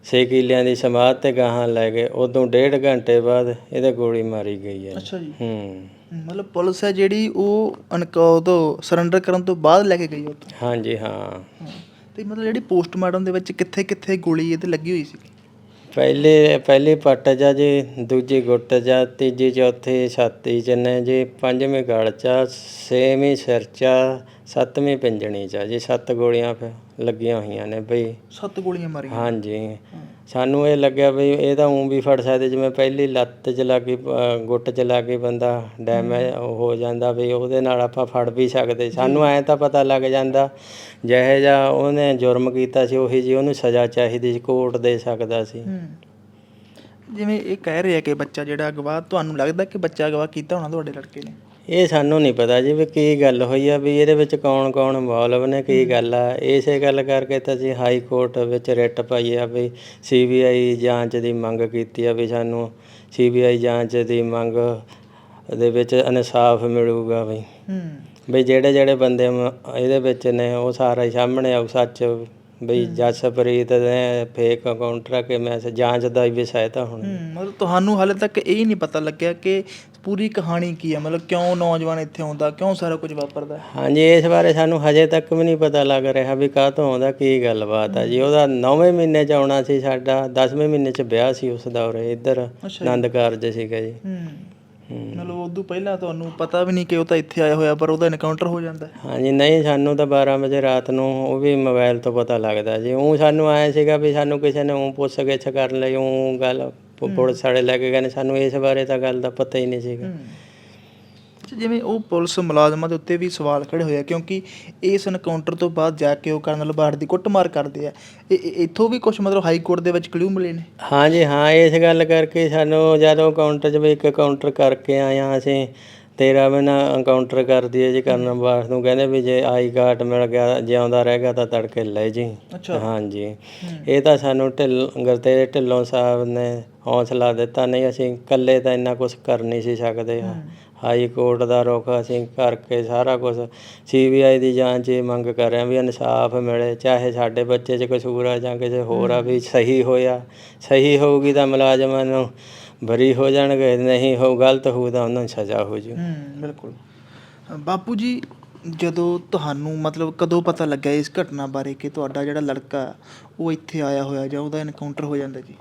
ਛੇ ਕਿੱਲਿਆਂ ਦੀ ਸਮਾਧ ਤੇ ਗਾਹਾਂ ਲੈ ਗਏ। ਉਦੋਂ ਡੇਢ ਘੰਟੇ ਬਾਅਦ ਇਹਦੇ ਗੋਲੀ ਮਾਰੀ ਗਈ ਹੈ। ਅੱਛਾ ਜੀ। ਹੂੰ। ਮਤਲਬ ਪੁਲਿਸ ਹੈ ਜਿਹੜੀ ਉਹ ਅਨਕੋ ਤੋਂ ਸਰੈਂਡਰ ਕਰਨ ਤੋਂ ਬਾਅਦ ਲੈ ਕੇ ਗਈ ਉੱਥੇ। ਹਾਂਜੀ ਹਾਂ। ਤੇ ਮਤਲਬ ਜਿਹੜੀ ਪੋਸਟਮਾਰਟਮ ਦੇ ਵਿੱਚ ਕਿੱਥੇ ਕਿੱਥੇ ਗੋਲੀ ਇਹਦੇ ਲੱਗੀ ਹੋਈ ਸੀ? ਪਹਿਲੇ ਪਹਿਲੀ ਪੱਟ ਜਾ ਜੀ ਦੂਜੀ ਗੁੱਟ ਜਾ ਤੀਜੀ ਚੌਥੀ ਛਾਤੀ ਚ ਨੇ ਜੀ ਪੰਜਵੀਂ ਗਲ ਚ ਛੇਵੀਂ ਸਿਰ ਚ ਸੱਤਵੀਂ ਪਿੰਜਣੀ ਚ ਜੀ ਸੱਤ ਗੋਲੀਆਂ ਫਿਰ ਲੱਗੀਆਂ ਹੋਈਆਂ ਨੇ ਬਈ। ਸੱਤ ਗੋਲੀਆਂ ਮਾਰੀਆਂ। ਹਾਂਜੀ। ਸਾਨੂੰ ਇਹ ਲੱਗਿਆ ਵੀ ਇਹ ਤਾਂ ਉਂ ਵੀ ਫੜ ਸਕਦੇ ਜਿਵੇਂ ਪਹਿਲੀ ਲੱਤ 'ਚ ਲੱਗੀ ਅ, ਗੁੱਟ 'ਚ ਲੱਗੀ ਬੰਦਾ ਡੈਮੇਜ ਹੋ। ਜਾਂਦਾ ਵੀ ਉਹਦੇ ਨਾਲ ਆਪਾਂ ਫੜ ਵੀ ਸਕਦੇ। ਸਾਨੂੰ ਐਂ ਤਾਂ ਪਤਾ ਲੱਗ ਜਾਂਦਾ ਜਿਹੇ ਜਿਹਾ ਉਹਨੇ ਜੁਰਮ ਕੀਤਾ ਸੀ ਉਹੀ ਜੀ ਉਹਨੂੰ ਸਜ਼ਾ ਚਾਹੀਦੀ ਸੀ ਕੋਰਟ ਦੇ ਸਕਦਾ ਸੀ। ਜਿਵੇਂ ਇਹ ਕਹਿ ਰਹੇ ਕਿ ਬੱਚਾ ਜਿਹੜਾ ਅਗਵਾ ਤੁਹਾਨੂੰ ਲੱਗਦਾ ਕਿ ਬੱਚਾ ਅਗਵਾ ਕੀਤਾ ਹੋਣਾ ਤੁਹਾਡੇ ਲੜਕੇ ਨੇ? ਇਹ ਸਾਨੂੰ ਨਹੀਂ ਪਤਾ ਜੀ ਵੀ ਕੀ ਗੱਲ ਹੋਈ ਆ ਵੀ ਇਹਦੇ ਵਿੱਚ ਕੌਣ ਕੌਣ ਇਨਵੋਲਵ ਨੇ ਕੀ ਗੱਲ ਆ। ਇਸੇ ਗੱਲ ਕਰਕੇ ਤਾਂ ਅਸੀਂ ਹਾਈ ਕੋਰਟ ਵਿੱਚ ਰਿਟ ਪਾਈ ਆ ਵੀ ਸੀਬੀਆਈ ਜਾਂਚ ਦੀ ਮੰਗ ਕੀਤੀ ਆ ਵੀ ਸਾਨੂੰ ਸੀਬੀਆਈ ਜਾਂਚ ਦੀ ਮੰਗ ਦੇ ਵਿੱਚ ਇਨਸਾਫ ਮਿਲੂਗਾ ਵੀ। ਹੂੰ। ਵੀ ਜਿਹੜੇ ਜਿਹੜੇ ਬੰਦੇ ਮ- ਇਹਦੇ ਵਿੱਚ ਨੇ ਉਹ ਸਾਰਾ ਹੀ ਸਾਹਮਣੇ ਆਊ ਸੱਚ ਬਈ ਜਸਪ੍ਰੀਤ ਨੇ ਫੇਕ ਆ ਕਿ ਮੈਂ ਜਾਂਚ ਦਾ ਹੀ ਵਿਸ਼ਾ ਤਾਂ ਹੁਣ ਮਤਲਬ ਤੁਹਾਨੂੰ ਹਾਲੇ ਤੱਕ ਇਹ ਨਹੀਂ ਪਤਾ ਲੱਗਿਆ ਕਿ ਪੂਰੀ ਕਹਾਣੀ ਕੀ ਹੈ ਮਤਲਬ ਕਿਉਂ ਨੌਜਵਾਨ ਇੱਥੇ ਆਉਂਦਾ ਕਿਉਂ ਸਾਰਾ ਕੁਝ ਵਾਪਰਦਾ? ਹਾਂਜੀ ਇਸ ਬਾਰੇ ਸਾਨੂੰ ਹਜੇ ਤੱਕ ਵੀ ਨਹੀਂ ਪਤਾ ਲੱਗ ਰਿਹਾ ਵੀ ਕਾਹ ਤੋਂ ਆਉਂਦਾ ਕੀ ਗੱਲਬਾਤ ਆ ਜੀ। ਉਹਦਾ 9ਵੇਂ ਮਹੀਨੇ ਚ ਆਉਣਾ ਸੀ ਸਾਡਾ 10ਵੇਂ ਮਹੀਨੇ ਚ ਵਿਆਹ ਸੀ ਉਸ ਦਾ ਉਰੇ ਇੱਧਰ ਆਨੰਦ ਕਾਰਜ ਸੀਗਾ ਜੀ। ਮਤਲਬ ਉਦੋਂ ਪਹਿਲਾਂ ਤੁਹਾਨੂੰ ਪਤਾ ਵੀ ਨਹੀਂ ਕਿ ਉਹ ਤਾਂ ਇੱਥੇ ਆਇਆ ਹੋਇਆ ਪਰ ਉਹਦਾ ਐਨਕਾਊਂਟਰ ਹੋ ਜਾਂਦਾ ਹੈ। ਹਾਂਜੀ ਨਹੀਂ ਸਾਨੂੰ ਤਾਂ 12 ਵਜੇ ਰਾਤ ਨੂੰ ਉਹ ਵੀ ਮੋਬਾਈਲ ਤੋਂ ਪਤਾ ਲੱਗਦਾ ਜੀ। ਉਹ ਸਾਨੂੰ ਆਇਆ ਸੀਗਾ ਵੀ ਸਾਨੂੰ ਕਿਸੇ ਨੇ ਉਹ ਪੁੱਛ ਗਿੱਛ ਕਰ ਲਈ ਉਹ ਗੱਲ ਪੁਲਿਸ ਵਾਲੇ ਲੈ ਕੇ ਗਏ ਨੇ। ਸਾਨੂੰ ਇਸ ਬਾਰੇ ਤਾਂ ਗੱਲ ਦਾ ਪਤਾ ਹੀ ਨਹੀਂ ਸੀਗਾ। ਅੱਛਾ ਜਿਵੇਂ ਉਹ ਪੁਲਿਸ ਮੁਲਾਜ਼ਮਾਂ ਦੇ ਉੱਤੇ ਵੀ ਸਵਾਲ ਖੜੇ ਹੋਏ ਆ ਕਿਉਂਕਿ ਇਸ ਐਨਕਾਊਂਟਰ ਤੋਂ ਬਾਅਦ ਜਾ ਕੇ ਉਹ ਕਰਨਲ ਬਾੜ ਦੀ ਕੁੱਟਮਾਰ ਕਰਦੇ ਆ। ਇਹ- ਇਹ- ਇੱਥੋਂ ਵੀ ਕੁਝ ਮਤਲਬ ਹਾਈ ਕੋਰਟ ਦੇ ਵਿੱਚ ਕਲੂ ਮਿਲੇ ਨੇ? ਹਾਂਜੀ ਹਾਂ ਇਸ ਗੱਲ ਕਰਕੇ ਸਾਨੂੰ ਜਦੋਂ ਕਾਊਂਟਰ 'ਚ ਵੀ ਇੱਕ ਕਾਊਂਟਰ ਕਰਕੇ ਆਏ ਹਾਂ ਅਸੀਂ ਤੇਰਾ ਮਹੀਨਾ encounter ਕਰ ਦਈਏ ਜੀ ਕਰਨ ਬਾਸ ਨੂੰ ਕਹਿੰਦੇ ਵੀ ਜੇ ਆਈ ਕਾਰਡ ਮਿਲ ਗਿਆ ਜਿਉਂਦਾ ਰਹਿ ਗਿਆ ਤਾਂ ਤੜਕੇ ਲੈ ਜੀ। ਅੱਛਾ। ਹਾਂਜੀ ਇਹ ਤਾਂ ਸਾਨੂੰ ਢਿੱਲ ਗੁਰਤੇਜ ਢਿੱਲੋਂ ਸਾਹਿਬ ਨੇ ਹੌਸਲਾ ਦਿੱਤਾ ਨਹੀਂ ਅਸੀਂ ਇਕੱਲੇ ਤਾਂ ਇੰਨਾ ਕੁਝ ਕਰ ਨਹੀਂ ਸੀ ਸਕਦੇ। ਹਾਈ ਕੋਰਟ ਦਾ ਰੁੱਖ ਅਸੀਂ ਕਰਕੇ ਸਾਰਾ ਕੁਛ ਸੀ ਬੀ ਆਈ ਦੀ ਜਾਂਚ ਦੀ ਮੰਗ ਕਰ ਰਹੇ ਹਾਂ ਵੀ ਇਨਸਾਫ ਮਿਲੇ, ਚਾਹੇ ਸਾਡੇ ਬੱਚੇ 'ਚ ਕਸੂਰ ਆ ਜਾਂ ਕਿਸੇ ਹੋਰ ਆ ਵੀ ਸਹੀ ਹੋਇਆ। ਸਹੀ ਹੋਊਗੀ ਤਾਂ ਮੁਲਾਜ਼ਮਾਂ ਨੂੰ ਬਰੀ ਹੋ ਜਾਣਗੇ, ਨਹੀਂ ਹੋ ਗਲਤ ਹੋਊ ਤਾਂ ਉਹਨਾਂ ਨੂੰ ਸਜ਼ਾ ਹੋ ਜੂ। ਬਿਲਕੁਲ। ਬਾਪੂ ਜੀ, ਜਦੋਂ ਤੁਹਾਨੂੰ ਮਤਲਬ ਕਦੋਂ ਪਤਾ ਲੱਗਿਆ ਇਸ ਘਟਨਾ ਬਾਰੇ ਕਿ ਤੁਹਾਡਾ ਜਿਹੜਾ ਲੜਕਾ ਉਹ ਇੱਥੇ ਆਇਆ ਹੋਇਆ ਜਾਂ ਉਹਦਾ ਐਨਕਾਊਂਟਰ ਹੋ ਜਾਂਦਾ ਜੀ?